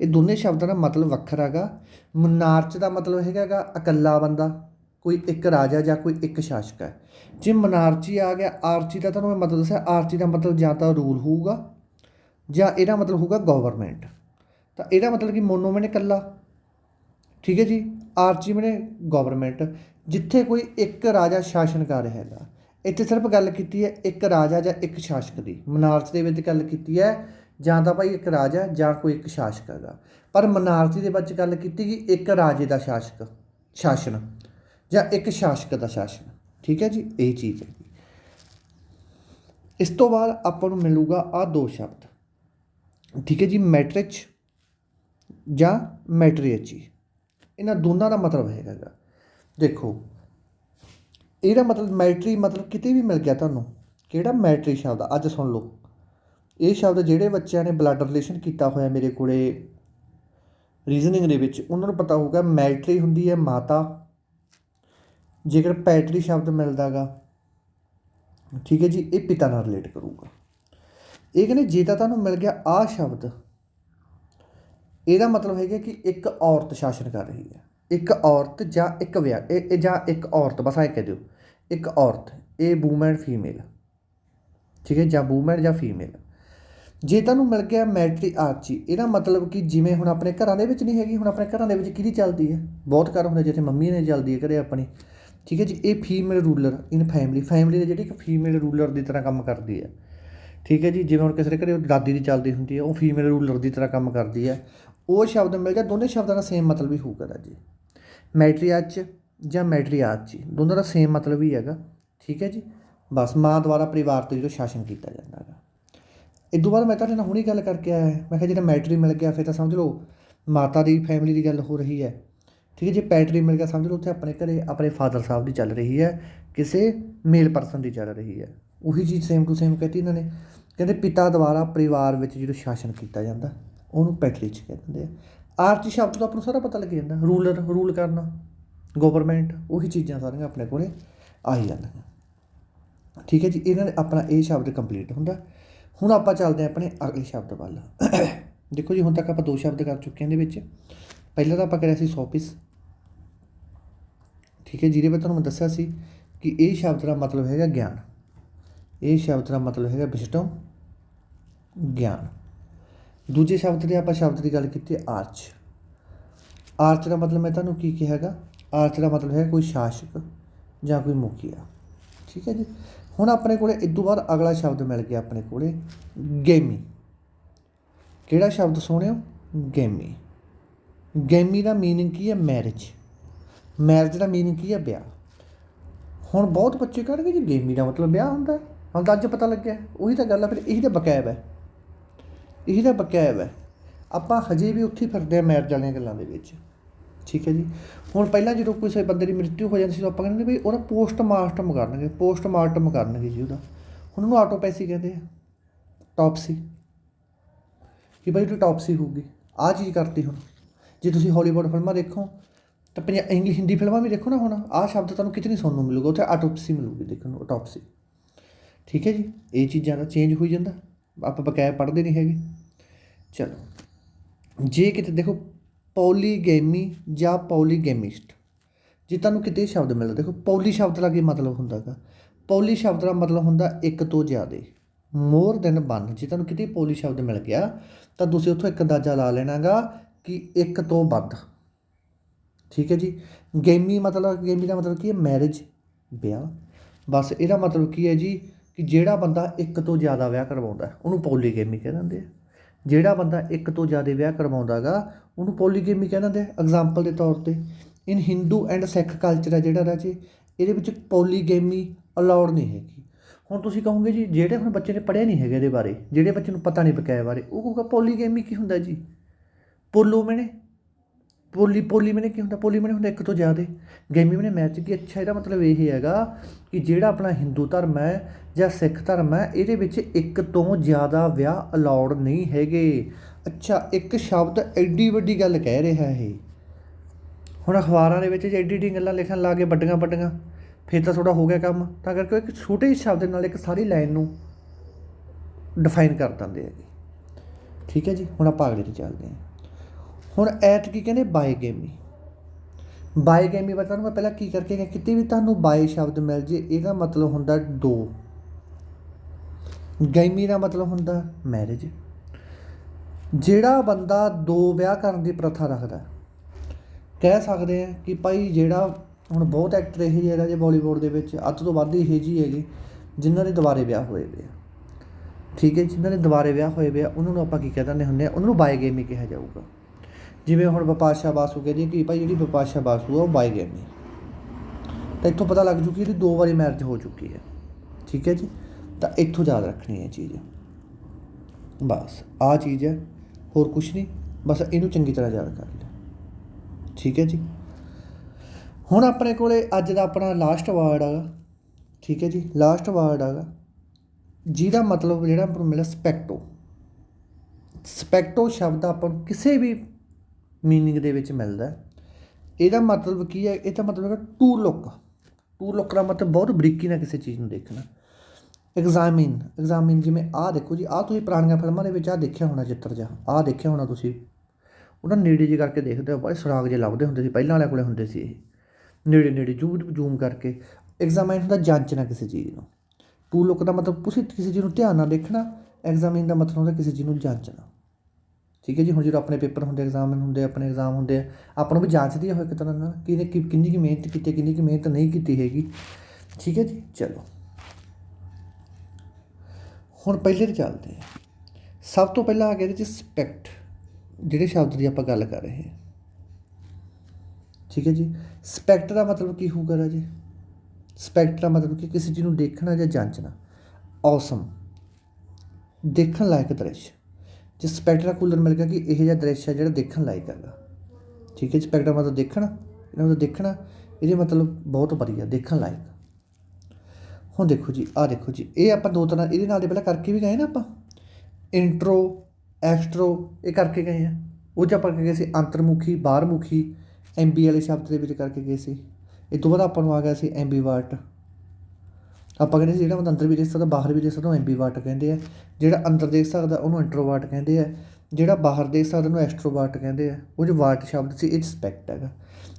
ਇਹ ਦੋਨੇ ਸ਼ਬਦਾਂ ਦਾ ਮਤਲਬ ਵੱਖਰਾ ਹੈਗਾ। ਮਨਾਰਚ ਦਾ ਮਤਲਬ ਹੈਗਾ ਗਾ ਇਕੱਲਾ ਬੰਦਾ, ਕੋਈ ਇੱਕ ਰਾਜਾ ਜਾਂ ਕੋਈ ਇੱਕ ਸ਼ਾਸਕ ਹੈ। ਜੇ ਮਨਾਰਚੀ ਆ ਗਿਆ, ਆਰਚੀ ਦਾ ਤੁਹਾਨੂੰ ਮੈਂ ਮਤਲਬ ਦੱਸਿਆ, ਆਰਚੀ ਦਾ ਮਤਲਬ ਜਾਂ ਤਾਂ ਰੂਲ ਹੋਊਗਾ ਜਾਂ ਇਹਦਾ ਮਤਲਬ ਹੋਊਗਾ ਗਵਰਨਮੈਂਟ ਤਾਂ ਇਹਦਾ ਮਤਲਬ ਕਿ ਮੋਨੋ ਇਕੱਲਾ। ਠੀਕ ਹੈ ਜੀ, ਆਰਚੀ ਬਣੇ ਗਵਰਨਮੈਂਟ ਜਿੱਥੇ ਕੋਈ ਇੱਕ ਰਾਜਾ ਸ਼ਾਸਨ ਕਰ ਰਿਹਾ ਹੈਗਾ। ਇੱਥੇ ਸਿਰਫ ਗੱਲ ਕੀਤੀ ਹੈ, ਇੱਕ ਰਾਜਾ ਜਾਂ ਇੱਕ ਸ਼ਾਸਕ ਦੀ। ਮਨਾਰਚ ਦੇ ਵਿੱਚ ਗੱਲ ਕੀਤੀ ਹੈ, ਜਾਂ ਤਾਂ ਭਾਈ ਇੱਕ ਰਾਜਾ ਜਾਂ ਕੋਈ ਇੱਕ ਸ਼ਾਸਕ ਹੈਗਾ। ਪਰ ਮਨਾਰਚੀ ਦੇ ਵਿੱਚ ਗੱਲ ਕੀਤੀ ਕਿ ਇੱਕ ਰਾਜੇ ਦਾ ਸ਼ਾਸਕ, ਸ਼ਾਸਨ, ਜਾਂ ਇੱਕ ਸ਼ਾਸਕ ਦਾ ਸ਼ਾਸਨ। ਠੀਕ ਹੈ ਜੀ, ਇਹ ਚੀਜ਼ ਹੈ ਇਸ ਤੋਂ ਬਾਅਦ ਆਪਾਂ ਨੂੰ ਮਿਲੂਗਾ ਆ ਦੋ ਸ਼ਬਦ। ਠੀਕ ਹੈ ਜੀ ਮੈਟ੍ਰਿਚ ਜਾਂ ਮੈਟਰੀਅਚੀ। ਇਹਨਾਂ ਦੋਨਾਂ ਦਾ ਮਤਲਬ ਹੈਗਾ ਗਾ। ਦੇਖੋ, ਇਹਦਾ ਮਤਲਬ ਮੈਟਰੀ ਮਤਲਬ ਕਿਤੇ ਵੀ ਮਿਲ ਗਿਆ ਤੁਹਾਨੂੰ। ਕਿਹੜਾ ਮੈਟਰੀ ਸ਼ਬਦ? ਅੱਜ ਸੁਣ ਲਓ। ਇਹ ਸ਼ਬਦ ਜਿਹੜੇ ਬੱਚਿਆਂ ਨੇ ਬਲੱਡ ਰਿਲੇਸ਼ਨ ਕੀਤਾ ਹੋਇਆ ਮੇਰੇ ਕੋਲੇ ਰੀਜ਼ਨਿੰਗ ਦੇ ਵਿੱਚ, ਉਹਨਾਂ ਨੂੰ ਪਤਾ ਹੋਊਗਾ ਮੈਟਰੀ ਹੁੰਦੀ ਹੈ ਮਾਤਾ। ਜੇਕਰ ਪੈਟਰੀ ਸ਼ਬਦ ਮਿਲਦਾਗਾ ਠੀਕ ਹੈ ਜੀ, ਇਹ ਪਿਤਾ ਨਾਲ ਰਿਲੇਟ ਕਰੂਗਾ। ਇਹ ਕਹਿੰਦੇ, ਜੇ ਤਾਂ ਤੁਹਾਨੂੰ ਮਿਲ ਗਿਆ ਆ ਸ਼ਬਦ ਇਹਦਾ ਮਤਲਬ ਹੈਗਾ ਕਿ ਇੱਕ ਔਰਤ ਸ਼ਾਸਨ ਕਰ ਰਹੀ ਹੈ। ਇੱਕ ਔਰਤ ਜਾਂ ਇੱਕ ਵਿਆਹ ਇਹ ਜਾਂ ਇੱਕ ਔਰਤ, ਬਸ ਐਂ ਕਹਿ ਦਿਓ। ਇੱਕ ਔਰਤ, ਇਹ ਵੂਮਨ ਫੀਮੇਲ ਠੀਕ ਹੈ? ਜਾਂ ਵੂਮਨ ਜਾਂ ਫੀਮੇਲ ਜੇ ਤੁਹਾਨੂੰ ਮਿਲ ਗਿਆ ਮੈਟਰੀ ਆਰਚੀ, ਇਹਦਾ ਮਤਲਬ ਕਿ ਜਿਵੇਂ ਹੁਣ ਆਪਣੇ ਘਰਾਂ ਦੇ ਵਿੱਚ ਨਹੀਂ ਹੈਗੀ, ਹੁਣ ਆਪਣੇ ਘਰਾਂ ਦੇ ਵਿੱਚ ਕਿਹਦੀ ਚੱਲਦੀ ਹੈ? ਬਹੁਤ ਘਰ ਹੁੰਦੇ ਜਿੱਥੇ ਮੰਮੀ ਨੇ ਚੱਲਦੀ ਹੈ ਘਰੇ ਆਪਣੀ। ਠੀਕ ਹੈ ਜੀ? ਇਹ female ruler in family family ਦੇ ਜਿਹੜੀ ਇੱਕ ਫੀਮੇਲ ਰੂਲਰ ਦੀ ਤਰ੍ਹਾਂ ਕੰਮ ਕਰਦੀ ਹੈ। ਠੀਕ ਹੈ ਜੀ? ਜਿਵੇਂ ਹੁਣ ਕਿਸੇ ਦੇ ਘਰੇ ਦਾਦੀ ਦੀ ਚੱਲਦੀ ਹੁੰਦੀ ਹੈ, ਉਹ ਫੀਮੇਲ ਰੂਲਰ ਦੀ ਤਰ੍ਹਾਂ ਕੰਮ ਕਰਦੀ ਹੈ। ਉਹ ਸ਼ਬਦ ਮਿਲ ਗਿਆ, ਦੋਨੇ ਸ਼ਬਦਾਂ ਦਾ ਸੇਮ ਮਤਲਬ ਹੀ ਹੋਊਗਾ ਰਾਜੀ। ਮੈਟਰੀਆਚ ਜਾਂ ਮੈਟਰੀਆਚ ਜੀ ਦੋਨਾਂ ਦਾ ਸੇਮ ਮਤਲਬ ਹੀ ਹੈਗਾ, ਠੀਕ ਹੈ ਜੀ? ਬਸ ਮਾਂ ਦੁਆਰਾ ਪਰਿਵਾਰ ਤੇ ਜਦੋਂ ਸ਼ਾਸਨ ਕੀਤਾ ਜਾਂਦਾ ਹੈਗਾ। ਇਹ ਤੋਂ ਬਾਅਦ ਮੈਂ ਤੁਹਾਡੇ ਨਾਲ ਹੁਣੀ ਗੱਲ ਕਰਕੇ ਆਇਆ, ਮੈਂ ਕਿਹਾ ਜਿਹੜਾ ਮੈਟਰੀ ਮਿਲ ਗਿਆ, ਫਿਰ ਤਾਂ ਸਮਝ ਲਓ ਮਾਤਾ ਦੀ ਫੈਮਿਲੀ ਦੀ ਗੱਲ ਹੋ ਰਹੀ ਹੈ। ਠੀਕ ਹੈ ਜੇ, ਪੈਟਰੀ ਮਿਲ ਗਿਆ, ਸਮਝ ਲਓ ਉੱਥੇ ਆਪਣੇ ਘਰੇ, ਆਪਣੇ ਫਾਦਰ ਸਾਹਿਬ ਦੀ ਚੱਲ ਰਹੀ ਹੈ, ਕਿਸੇ ਮੇਲ ਪਰਸਨ ਦੀ ਚੱਲ ਰਹੀ ਹੈ। ਉਹੀ ਚੀਜ਼ ਸੇਮ ਟੂ ਸੇਮ ਕਹਤੀ ਇਹਨਾਂ ਨੇ। ਕਹਿੰਦੇ ਪਿਤਾ ਦੁਆਰਾ ਪਰਿਵਾਰ ਵਿੱਚ ਜਦੋਂ ਸ਼ਾਸਨ ਕੀਤਾ ਜਾਂਦਾ ਉਹਨੂੰ ਪੈਟਰੀ ਚ ਕਹਿ ਦਿੰਦੇ ਆ। ਆਰਚੀ ਸ਼ਬਦ ਤੋਂ ਆਪਾਂ ਨੂੰ ਸਾਰਾ ਪਤਾ ਲੱਗ ਜਾਂਦਾ। ਰੂਲਰ, ਰੂਲ ਕਰਨਾ। ਗਵਰਨਮੈਂਟ, ਉਹੀ ਚੀਜ਼ਾਂ ਸਾਰੀਆਂ ਆਪਣੇ ਕੋਲੇ ਆ ਹੀ ਜਾਂਦੀਆਂ। ਠੀਕ ਹੈ ਜੀ, ਇਹਨਾਂ ਨੇ ਆਪਣਾ ਇਹ ਸ਼ਬਦ ਕੰਪਲੀਟ ਹੁੰਦਾ। ਹੁਣ ਆਪਾਂ ਚੱਲਦੇ ਹਾਂ ਆਪਣੇ ਅਗਲੇ ਸ਼ਬਦ ਵੱਲ। ਦੇਖੋ ਜੀ, ਹੁਣ ਤੱਕ ਆਪਾਂ ਦੋ ਸ਼ਬਦ ਕਰ ਚੁੱਕੇ ਹਾਂ ਇਹਦੇ ਵਿੱਚ। ਪਹਿਲਾਂ ਤਾਂ ਆਪਾਂ ਕਰਿਆ ਸੀ ਸੋਪਿਸ ਠੀਕ ਹੈ, ਜਿਹਦੇ ਵਿੱਚ ਤੁਹਾਨੂੰ ਮੈਂ ਦੱਸਿਆ ਸੀ ਕਿ ਇਹ ਸ਼ਬਦ ਦਾ ਮਤਲਬ ਹੈਗਾ ਗਿਆਨ। ਇਹ ਸ਼ਬਦ ਦਾ ਮਤਲਬ ਹੈਗਾ ਵਿਸ਼ਟਮ ਗਿਆਨ। ਦੂਜੇ ਸ਼ਬਦ ਦੇ ਆਪਾਂ ਸ਼ਬਦ ਦੀ ਗੱਲ ਕੀਤੀ ਆਰਚ। ਆਰਚ ਦਾ ਮਤਲਬ ਮੈਂ ਤੁਹਾਨੂੰ ਕੀ ਕਿਹਾ ਹੈਗਾ? ਆਰਚ ਦਾ ਮਤਲਬ ਹੈ ਕੋਈ ਸ਼ਾਸਕ ਜਾਂ ਕੋਈ ਮੁਖੀਆ। ਠੀਕ ਹੈ ਜੀ? ਹੁਣ ਆਪਣੇ ਕੋਲੇ ਇਸ ਤੋਂ ਬਾਅਦ ਅਗਲਾ ਸ਼ਬਦ ਮਿਲ ਗਿਆ ਆਪਣੇ ਕੋਲੇ, ਗੇਮੀ। ਕਿਹੜਾ ਸ਼ਬਦ ਸੁਣਿਓ? ਗੇਮੀ। ਗੇਮੀ ਦਾ ਮੀਨਿੰਗ ਕੀ ਹੈ? ਮੈਰਿਜ ਮੈਰਿਜ ਦਾ ਮੀਨਿੰਗ ਕੀ ਹੈ? ਵਿਆਹ। ਹੁਣ ਬਹੁਤ ਬੱਚੇ ਕਹਿਣਗੇ ਜੀ ਗੇਮੀ ਦਾ ਮਤਲਬ ਵਿਆਹ ਹੁੰਦਾ ਹੈ। ਹੁਣ ਤਾਂ ਅੱਜ ਪਤਾ ਲੱਗਿਆ। ਉਹੀ ਤਾਂ ਗੱਲ ਹੈ, ਫਿਰ ਇਹੀ ਤਾਂ ਬਕਾਇਬ ਹੈ। ਇਹੀ ਤਾਂ ਬਕਾਇਬ ਹੈ ਆਪਾਂ ਹਜੇ ਵੀ ਉੱਥੇ ਫਿਰਦੇ ਆ ਮੈਰਿਜ ਵਾਲੀਆਂ ਗੱਲਾਂ ਦੇ ਵਿੱਚ। ਠੀਕ ਹੈ ਜੀ? ਹੁਣ ਪਹਿਲਾਂ ਜਦੋਂ ਕਿਸੇ ਬੰਦੇ ਦੀ ਮ੍ਰਿਤੂ ਹੋ ਜਾਂਦੀ ਸੀ ਤਾਂ ਆਪਾਂ ਕਹਿੰਦੇ ਵੀ ਉਹਦਾ ਪੋਸਟਮਾਰਟਮ ਕਰਨਗੇ ਪੋਸਟਮਾਰਟਮ ਕਰਨਗੇ ਜੀ ਉਹਦਾ। ਹੁਣ ਉਹਨੂੰ ਆਟੋਪੈਸੀ ਕਹਿੰਦੇ ਆ। ਟੌਪਸੀ ਕਿ ਬਈ ਟੌਪਸੀ ਹੋਊਗੀ, ਆਹ ਚੀਜ਼ ਕਰਤੀ ਹੁਣ। ਜੇ ਤੁਸੀਂ ਹਾਲੀਵੁੱਡ ਫਿਲਮਾਂ ਦੇਖੋ, ਤਾਂ ਪੰਜਾ ਇੰਗਲਿਸ਼ ਹਿੰਦੀ ਫਿਲਮਾਂ ਵੀ ਦੇਖੋ ਨਾ ਹੁਣ, ਆਹ ਸ਼ਬਦ ਤੁਹਾਨੂੰ ਕਿਤੇ ਨਹੀਂ ਸੁਣਨ ਨੂੰ ਮਿਲੂਗਾ, ਉੱਥੇ ਆਟੋਪਸੀ ਮਿਲੂਗੀ ਦੇਖਣ ਨੂੰ ਆਟੋਪਸੀ ਠੀਕ ਹੈ ਜੀ? ਇਹ ਚੀਜ਼ਾਂ ਦਾ ਚੇਂਜ ਹੋਈ ਜਾਂਦਾ। ਆਪਾਂ ਬਕਾਇਆ ਪੜ੍ਹਦੇ ਨਹੀਂ ਹੈਗੇ। ਚਲੋ, ਜੇ ਕਿਤੇ ਦੇਖੋ ਪੌਲੀਗੇਮੀ ਜਾਂ ਪੌਲੀਗੇਮਿਸਟ, ਜੇ ਤੁਹਾਨੂੰ ਕਿਤੇ ਸ਼ਬਦ ਮਿਲਦਾ, ਦੇਖੋ ਪੌਲੀ ਸ਼ਬਦ ਦਾ ਕੀ ਮਤਲਬ ਹੁੰਦਾ ਹੈਗਾ? ਪੌਲੀ ਸ਼ਬਦ ਦਾ ਮਤਲਬ ਹੁੰਦਾ ਇੱਕ ਤੋਂ ਜ਼ਿਆਦੇ, ਮੋਰ ਦੈਨ ਵਨ। ਜੇ ਤੁਹਾਨੂੰ ਕਿਤੇ ਪੌਲੀ ਸ਼ਬਦ ਮਿਲ ਗਿਆ, ਤਾਂ ਤੁਸੀਂ ਉੱਥੋਂ ਇੱਕ ਅੰਦਾਜ਼ਾ ਲਾ ਲੈਣਾਗਾ ਕਿ ਇੱਕ ਤੋਂ ਵੱਧ। ਠੀਕ ਹੈ ਜੀ? ਗੇਮੀ ਮਤਲਬ, ਗੇਮੀ ਦਾ ਮਤਲਬ ਕੀ ਹੈ? ਮੈਰਿਜ, ਵਿਆਹ। ਬਸ ਇਹਦਾ ਮਤਲਬ ਕੀ ਹੈ ਜੀ? ਕਿ ਜਿਹੜਾ ਬੰਦਾ ਇੱਕ ਤੋਂ ਜ਼ਿਆਦਾ ਵਿਆਹ ਕਰਵਾਉਂਦਾ ਹੈ, ਉਹਨੂੰ ਪੌਲੀਗੇਮੀ ਕਹਿ ਦਿੰਦੇ ਆ। ਜਿਹੜਾ ਬੰਦਾ ਇੱਕ ਤੋਂ ਜ਼ਿਆਦਾ ਵਿਆਹ ਕਰਵਾਉਂਦਾਗਾ ਉਹਨੂੰ ਪੌਲੀਗੇਮੀ ਕਹਿ ਦਿੰਦੇ ਆ ਐਗਜ਼ਾਮਪਲ ਦੇ ਤੌਰ ਤੇ। In Hindu and Sikh culture ਹੈ ਜਿਹੜਾ ਰਾਜੇ ਇਹਦੇ ਵਿੱਚ ਪੌਲੀਗੇਮੀ ਅਲਾਉਡ ਨਹੀਂ ਹੈਗੀ। ਹੁਣ ਤੁਸੀਂ ਕਹੋਗੇ ਜੀ ਜਿਹੜੇ ਹੁਣ ਬੱਚੇ ਨੇ ਪੜ੍ਹਿਆ ਨਹੀਂ ਹੈਗਾ ਇਹਦੇ ਬਾਰੇ ਜਿਹੜੇ ਬੱਚੇ ਨੂੰ ਪਤਾ ਨਹੀਂ ਬਕਾਇਆ ਬਾਰੇ ਉਹ ਕਹੂਗਾ ਪੌਲੀਗੇਮੀ ਕੀ ਹੁੰਦਾ ਜੀ? ਪੋਲੋ ਮੈਨੇ ਪੋਲੀ ਪੋਲੀ ਮੈਨੇ ਕੀ ਹੁੰਦਾ? ਪੋਲੀ ਮੈਨੇ ਹੁੰਦਾ ਇੱਕ ਤੋਂ ਜ਼ਿਆਦਾ। ਗੇਮੀ ਮੈਨੇ ਮੈਚ ਕੀ ਅੱਛਾ ਇਹਦਾ ਮਤਲਬ ਇਹ ਹੈਗਾ ਕਿ ਜਿਹੜਾ ਆਪਣਾ ਹਿੰਦੂ ਧਰਮ ਹੈ ਜਾਂ ਸਿੱਖ ਧਰਮ ਹੈ, ਇਹਦੇ ਵਿੱਚ ਇੱਕ ਤੋਂ ਜ਼ਿਆਦਾ ਵਿਆਹ ਅਲਾਉਡ ਨਹੀਂ ਹੈਗੇ। ਅੱਛਾ, ਇੱਕ ਸ਼ਬਦ ਐਡੀ ਵੱਡੀ ਗੱਲ ਕਹਿ ਰਿਹਾ ਇਹ। ਹੁਣ ਅਖਬਾਰਾਂ ਦੇ ਵਿੱਚ ਜੇ ਐਡੀ ਐਡੀ ਗੱਲਾਂ ਲਿਖਣ ਲੱਗੇ ਵੱਡੀਆਂ ਵੱਡੀਆਂ, ਫਿਰ ਤਾਂ ਥੋੜਾ ਹੋ ਗਿਆ ਕੰਮ। ਤਾਂ ਕਰਕੇ ਉਹ ਇੱਕ ਛੋਟੇ ਜਿਹੇ ਸ਼ਬਦ ਨਾਲ ਇੱਕ ਸਾਰੀ ਲਾਈਨ ਨੂੰ ਡਿਫਾਈਨ ਕਰ ਦਿੰਦੇ ਹੈਗੇ। ਠੀਕ ਹੈ ਜੀ? ਹੁਣ ਆਪਾਂ ਅਗਲੇ ਤੇ ਚੱਲਦੇ ਹਾਂ। ਹੁਣ ਐਤ ਕੀ ਕਹਿੰਦੇ ਬਾਈ ਗੇਮੀ ਬਾਈਗੈਮੀ ਬਾਰੇ ਤੁਹਾਨੂੰ ਮੈਂ ਪਹਿਲਾਂ ਕੀ ਕਰਕੇ ਗਿਆ ਕਿਤੇ ਵੀ ਤੁਹਾਨੂੰ ਬਾਈ ਸ਼ਬਦ ਮਿਲ ਜੇ, ਇਹਦਾ ਮਤਲਬ ਹੁੰਦਾ ਦੋ। ਗੈਮੀ ਦਾ ਮਤਲਬ ਹੁੰਦਾ ਮੈਰਿਜ ਜਿਹੜਾ ਬੰਦਾ ਦੋ ਵਿਆਹ ਕਰਨ ਦੀ ਪ੍ਰਥਾ ਰੱਖਦਾ ਕਹਿ ਸਕਦੇ ਆ ਕਿ ਭਾਈ ਜਿਹੜਾ ਹੁਣ ਬਹੁਤ ਐਕਟਰ ਇਹ ਜਿਹੜਾ ਜੇ ਬਾਲੀਵੁੱਡ ਦੇ ਵਿੱਚ, ਅੱਧ ਤੋਂ ਵੱਧ ਇਹ ਜੀ ਹੈਗੇ, ਜਿਨ੍ਹਾਂ ਦੇ ਦੁਬਾਰੇ ਵਿਆਹ ਹੋਏ ਵੇ ਆ। ਠੀਕ ਹੈ ਜਿਨ੍ਹਾਂ ਦੇ ਦੁਬਾਰੇ ਵਿਆਹ ਹੋਏ ਵੇ ਆ, ਉਹਨਾਂ ਨੂੰ ਆਪਾਂ ਕੀ ਕਹਿ ਦਿੰਦੇ ਹੁੰਦੇ ਆ ਉਹਨਾਂ ਨੂੰ ਬਾਈਗੇਮੀ ਕਿਹਾ ਜਾਊਗਾ। ਜਿਵੇਂ ਹੁਣ ਵਿਪਾਸ਼ਾ ਬਾਸੂ ਕਹਿੰਦੀ ਹੈ ਕਿ ਭਾਈ ਜਿਹੜੀ ਵਿਪਾਸ਼ਾ ਬਾਸੂ ਆ ਉਹ ਬਾਈਗੇਮੀ ਤਾਂ ਇੱਥੋਂ ਪਤਾ ਲੱਗ ਜੂ ਕਿ ਇਹਦੀ ਦੋ ਵਾਰੀ ਮੈਰਿਜ ਹੋ ਚੁੱਕੀ ਹੈ। ਠੀਕ ਹੈ ਜੀ? ਤਾਂ ਇੱਥੋਂ ਯਾਦ ਰੱਖਣੀ ਹੈ ਚੀਜ਼। ਬਸ ਆ ਚੀਜ਼ ਹੈ, ਹੋਰ ਕੁਝ ਨਹੀਂ, ਬਸ ਇਹਨੂੰ ਚੰਗੀ ਤਰ੍ਹਾਂ ਯਾਦ ਕਰ ਲਿਆ ਠੀਕ ਹੈ ਜੀ? ਹੁਣ ਆਪਣੇ ਕੋਲੇ ਅੱਜ ਦਾ ਆਪਣਾ ਲਾਸਟ ਵਰਡ ਹੈਗਾ। ਠੀਕ ਹੈ ਜੀ? ਲਾਸਟ ਵਰਡ ਹੈਗਾ। ਜਿਹਦਾ ਮਤਲਬ ਜਿਹੜਾ ਆਪਾਂ ਨੂੰ ਮਿਲਿਆ ਸਪੈਕਟੋ ਸਪੈਕਟੋ ਸ਼ਬਦ ਆਪਾਂ ਨੂੰ ਕਿਸੇ ਵੀ ਮੀਨਿੰਗ ਦੇ ਵਿੱਚ ਮਿਲਦਾ ਇਹਦਾ ਮਤਲਬ ਕੀ ਹੈ? ਇਹਦਾ ਮਤਲਬ ਹੈ ਟੂ ਲੁੱਕ। ਟੂ ਲੁੱਕ ਦਾ ਮਤਲਬ ਬਹੁਤ ਬਰੀਕੀ ਨਾਲ ਕਿਸੇ ਚੀਜ਼ ਨੂੰ ਦੇਖਣਾ। ਐਗਜ਼ਾਮਿਨ ਐਗਜ਼ਾਮਿਨ ਜਿਵੇਂ ਆਹ ਦੇਖੋ ਜੀ, ਆਹ ਤੁਸੀਂ ਪੁਰਾਣੀਆਂ ਫਿਲਮਾਂ ਦੇ ਵਿੱਚ ਆਹ ਦੇਖਿਆ ਹੋਣਾ ਚਿੱਤਰ ਜਿਹਾ ਆਹ ਦੇਖਿਆ ਹੋਣਾ ਤੁਸੀਂ। ਉਹਨਾਂ ਨੇੜੇ ਜਿਹੇ ਕਰਕੇ ਦੇਖਦੇ ਹੋ ਬੜੇ ਸੁਰਾਗ ਜਿਹੇ ਲੱਭਦੇ ਹੁੰਦੇ ਸੀ, ਪਹਿਲਾਂ ਵਾਲਿਆਂ ਕੋਲੇ ਹੁੰਦੇ ਸੀ ਇਹ। ਨੇੜੇ ਨੇੜੇ ਜ਼ੂਮ ਜ਼ੂਮ ਕਰਕੇ। ਐਗਜ਼ਾਮਿਨ ਹੁੰਦਾ ਜਾਂਚਣਾ ਕਿਸੇ ਚੀਜ਼ ਨੂੰ। ਟੂ ਲੁੱਕ ਦਾ ਮਤਲਬ ਤੁਸੀਂ ਕਿਸੇ ਚੀਜ਼ ਨੂੰ ਧਿਆਨ ਨਾਲ ਦੇਖਣਾ ਐਗਜ਼ਾਮਿਨ ਦਾ ਮਤਲਬ ਹੁੰਦਾ ਕਿਸੇ ਚੀਜ਼ ਨੂੰ ਜਾਂਚਣਾ ਠੀਕ ਹੈ ਜੀ, ਹੁਣ ਜਦੋਂ ਆਪਣੇ ਪੇਪਰ ਹੁੰਦੇ ਐਗਜ਼ਾਮ ਹੁੰਦੇ, ਆਪਣੇ ਐਗਜ਼ਾਮ ਹੁੰਦੇ ਆ, ਆਪਾਂ ਨੂੰ ਵੀ ਜਾਂਚਦੀ ਆ ਹੋਏ ਇੱਕ ਤਰ੍ਹਾਂ ਨਾਲ ਕਿ ਇਹਨੇ ਕਿ- ਕਿੰਨੀ ਕੁ ਮਿਹਨਤ ਕੀਤੀ, ਕਿੰਨੀ ਕੁ ਮਿਹਨਤ ਨਹੀਂ ਕੀਤੀ ਹੈਗੀ। ਠੀਕ ਹੈ ਜੀ, ਚਲੋ। ਹੁਣ ਪਹਿਲੇ ਤੇ ਚੱਲਦੇ ਆ ਸਭ ਤੋਂ ਪਹਿਲਾਂ ਆ ਗਿਆ ਇਹਦੇ ਚ ਸਪੈਕਟ ਜਿਹੜੇ ਸ਼ਬਦ ਦੀ ਆਪਾਂ ਗੱਲ ਕਰ ਰਹੇ ਹਾਂ। ਠੀਕ ਹੈ ਜੀ ਸਪੈਕਟ ਦਾ ਮਤਲਬ ਕੀ ਹੋਊਗਾ ਰਾਜੇ? ਸਪੈਕਟ ਦਾ ਮਤਲਬ ਕਿ ਕਿਸੇ ਚੀਜ਼ ਨੂੰ ਦੇਖਣਾ ਜਾਂ ਜਾਂਚਣਾ। ਔਸਮ। ਦੇਖਣ ਲਾਇਕ ਦ੍ਰਿਸ਼। ਜੇ ਸਪੈਕਟਰਾ ਕੂਲਰ ਮਿਲ ਗਿਆ ਕਿ ਇਹ ਜਿਹਾ ਦ੍ਰਿਸ਼ ਹੈ ਜਿਹੜਾ ਦੇਖਣ ਲਾਇਕ ਹੈਗਾ। ਠੀਕ ਹੈ ਸਪੈਕਟਰਾ ਮਤਲਬ ਦੇਖਣਾ ਇਹਨਾਂ ਦਾ ਦੇਖਣਾ, ਇਹਦੇ ਮਤਲਬ ਬਹੁਤ ਵਧੀਆ, ਦੇਖਣ ਲਾਇਕ। ਹੁਣ ਦੇਖੋ ਜੀ, ਆਹ ਦੇਖੋ ਜੀ, ਇਹ ਆਪਾਂ ਦੋ ਤਰ੍ਹਾਂ, ਇਹਦੇ ਨਾਲ ਦੇ ਪਹਿਲਾਂ ਕਰਕੇ ਵੀ ਗਏ ਨਾ ਆਪਾਂ। ਇੰਟਰੋ ਐਕਸਟਰੋ ਇਹ ਕਰਕੇ ਗਏ ਆ। ਉਹ 'ਚ ਆਪਾਂ ਗਏ ਸੀ ਅੰਤਰਮੁਖੀ ਬਾਹਰਮੁਖੀ ਐਮਬੀ ਵਾਲੇ ਸ਼ਬਦ ਦੇ ਵਿੱਚ ਕਰਕੇ ਗਏ ਸੀ। ਇਹ ਤੋਂ ਬਾਅਦ ਆਪਾਂ ਨੂੰ ਆ ਗਿਆ ਸੀ ਐਮਬੀਵਰਟ ਆਪਾਂ ਕਹਿੰਦੇ ਸੀ ਜਿਹੜਾ ਬੰਦਾ ਅੰਦਰ ਵੀ ਦੇਖ ਸਕਦਾ, ਬਾਹਰ ਵੀ ਦੇਖ ਸਕਦਾ ਉਹ ਐਮਬੀਵਰਟ ਕਹਿੰਦੇ ਆ। ਜਿਹੜਾ ਅੰਦਰ ਦੇਖ ਸਕਦਾ, ਉਹਨੂੰ ਇੰਟਰੋਵਰਟ ਕਹਿੰਦੇ ਆ। ਜਿਹੜਾ ਬਾਹਰ ਦੇਖ ਸਕਦਾ, ਉਹਨੂੰ ਐਕਸਟਰੋਵਰਟ ਕਹਿੰਦੇ ਆ। ਉਹ ਜੋ ਵਾਰਟ ਸ਼ਬਦ ਸੀ, ਇਹ ਸਪੈਕਟ ਹੈਗਾ।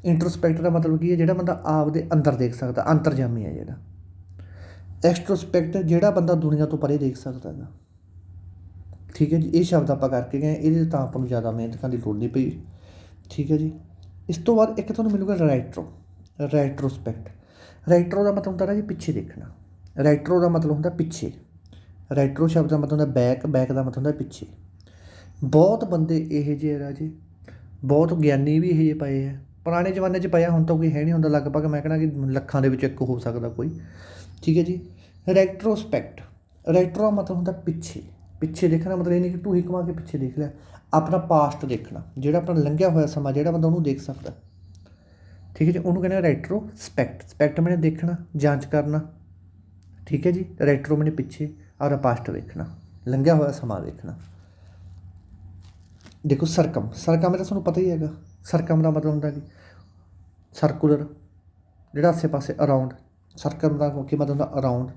ਇੰਟਰੋਸਪੈਕਟ ਦਾ ਮਤਲਬ ਕੀ ਹੈ, ਜਿਹੜਾ ਬੰਦਾ ਆਪ ਦੇ ਅੰਦਰ ਦੇਖ ਸਕਦਾ, ਅੰਤਰਜਾਮੀ ਹੈ ਜਿਹੜਾ। ਐਕਸਟਰੋਸਪੈਕਟ ਜਿਹੜਾ ਬੰਦਾ ਦੁਨੀਆ ਤੋਂ ਪਰੇ ਦੇਖ ਸਕਦਾ ਹੈਗਾ। ਠੀਕ ਹੈ ਜੀ, ਇਹ ਸ਼ਬਦ ਆਪਾਂ ਕਰਕੇ ਗਏ ਇਹਦੇ ਤਾਂ ਆਪਾਂ ਨੂੰ ਜ਼ਿਆਦਾ ਮਿਹਨਤ ਕਰਨ ਦੀ ਲੋੜ ਨਹੀਂ ਪਈ। ਠੀਕ ਹੈ ਜੀ। ਇਸ ਤੋਂ ਬਾਅਦ ਇੱਕ ਤੁਹਾਨੂੰ ਮਿਲੂਗਾ ਰਾਈਟਰੋ ਰਾਈਟਰੋਸਪੈਕਟ ਰਾਈਟਰੋ ਦਾ ਮਤਲਬ ਹੁੰਦਾ ਹੈ ਜੀ, ਪਿੱਛੇ ਦੇਖਣਾ। ਰਾਈਟਰੋ ਦਾ ਮਤਲਬ ਹੁੰਦਾ ਪਿੱਛੇ। ਰਾਈਟਰੋ ਸ਼ਬਦ ਦਾ ਮਤਲਬ ਹੁੰਦਾ ਬੈਕ ਬੈਕ ਦਾ ਮਤਲਬ ਹੁੰਦਾ ਪਿੱਛੇ। ਬਹੁਤ ਬੰਦੇ ਇਹੋ ਜਿਹੇ ਰਾਜੇ। ਬਹੁਤ ਗਿਆਨੀ ਵੀ ਇਹੋ ਜਿਹੇ ਪਏ ਆ। ਪੁਰਾਣੇ ਜ਼ਮਾਨੇ 'ਚ ਪਿਆ, ਹੁਣ ਤਾਂ ਕੋਈ ਹੈ ਨਹੀਂ ਹੁੰਦਾ। ਲਗਭਗ ਮੈਂ ਕਹਿਣਾ ਕਿ ਲੱਖਾਂ ਦੇ ਵਿੱਚ ਇੱਕ ਹੋ ਸਕਦਾ ਕੋਈ। ਠੀਕ ਹੈ ਜੀ? ਰੈਟਰੋਸਪੈਕਟ ਰੈਟਰੋ ਮਤਲਬ ਹੁੰਦਾ ਪਿੱਛੇ। ਪਿੱਛੇ ਦੇਖਣਾ ਮਤਲਬ ਇਹ ਨਹੀਂ ਕਿ ਢੂਹੀ ਕਮਾ ਕੇ ਪਿੱਛੇ ਦੇਖ ਲਿਆ ਆਪਣਾ ਪਾਸਟ ਦੇਖਣਾ। ਜਿਹੜਾ ਆਪਣਾ ਲੰਘਿਆ ਹੋਇਆ ਸਮਾਂ, ਜਿਹੜਾ ਬੰਦਾ ਉਹਨੂੰ ਦੇਖ ਸਕਦਾ। ਠੀਕ ਹੈ ਜੀ? ਉਹਨੂੰ ਕਹਿੰਦੇ ਰੈਟਰੋ ਸਪੈਕਟ ਸਪੈਕਟ ਮੈਨੇ ਦੇਖਣਾ, ਜਾਂਚ ਕਰਨਾ। ਠੀਕ ਹੈ ਜੀ? ਰੈਟਰੋ ਮੈਨੇ ਪਿੱਛੇ ਔਰ ਪਾਸਟ ਵੇਖਣਾ, ਲੰਘਿਆ ਹੋਇਆ ਸਮਾਂ ਵੇਖਣਾ। ਦੇਖੋ ਸਰਕਮ ਸਰਕਮ ਦਾ ਤੁਹਾਨੂੰ ਪਤਾ ਹੀ ਹੈਗਾ। ਸਰਕਮ ਦਾ ਮਤਲਬ ਹੁੰਦਾ ਕਿ? ਸਰਕੂਲਰ ਜਿਹੜਾ ਆਸੇ-ਪਾਸੇ ਅਰਾਊਂਡ ਸਰਕਮ ਦਾ ਕੀ ਮਤਲਬ ਹੁੰਦਾ ਅਰਾਊਂਡ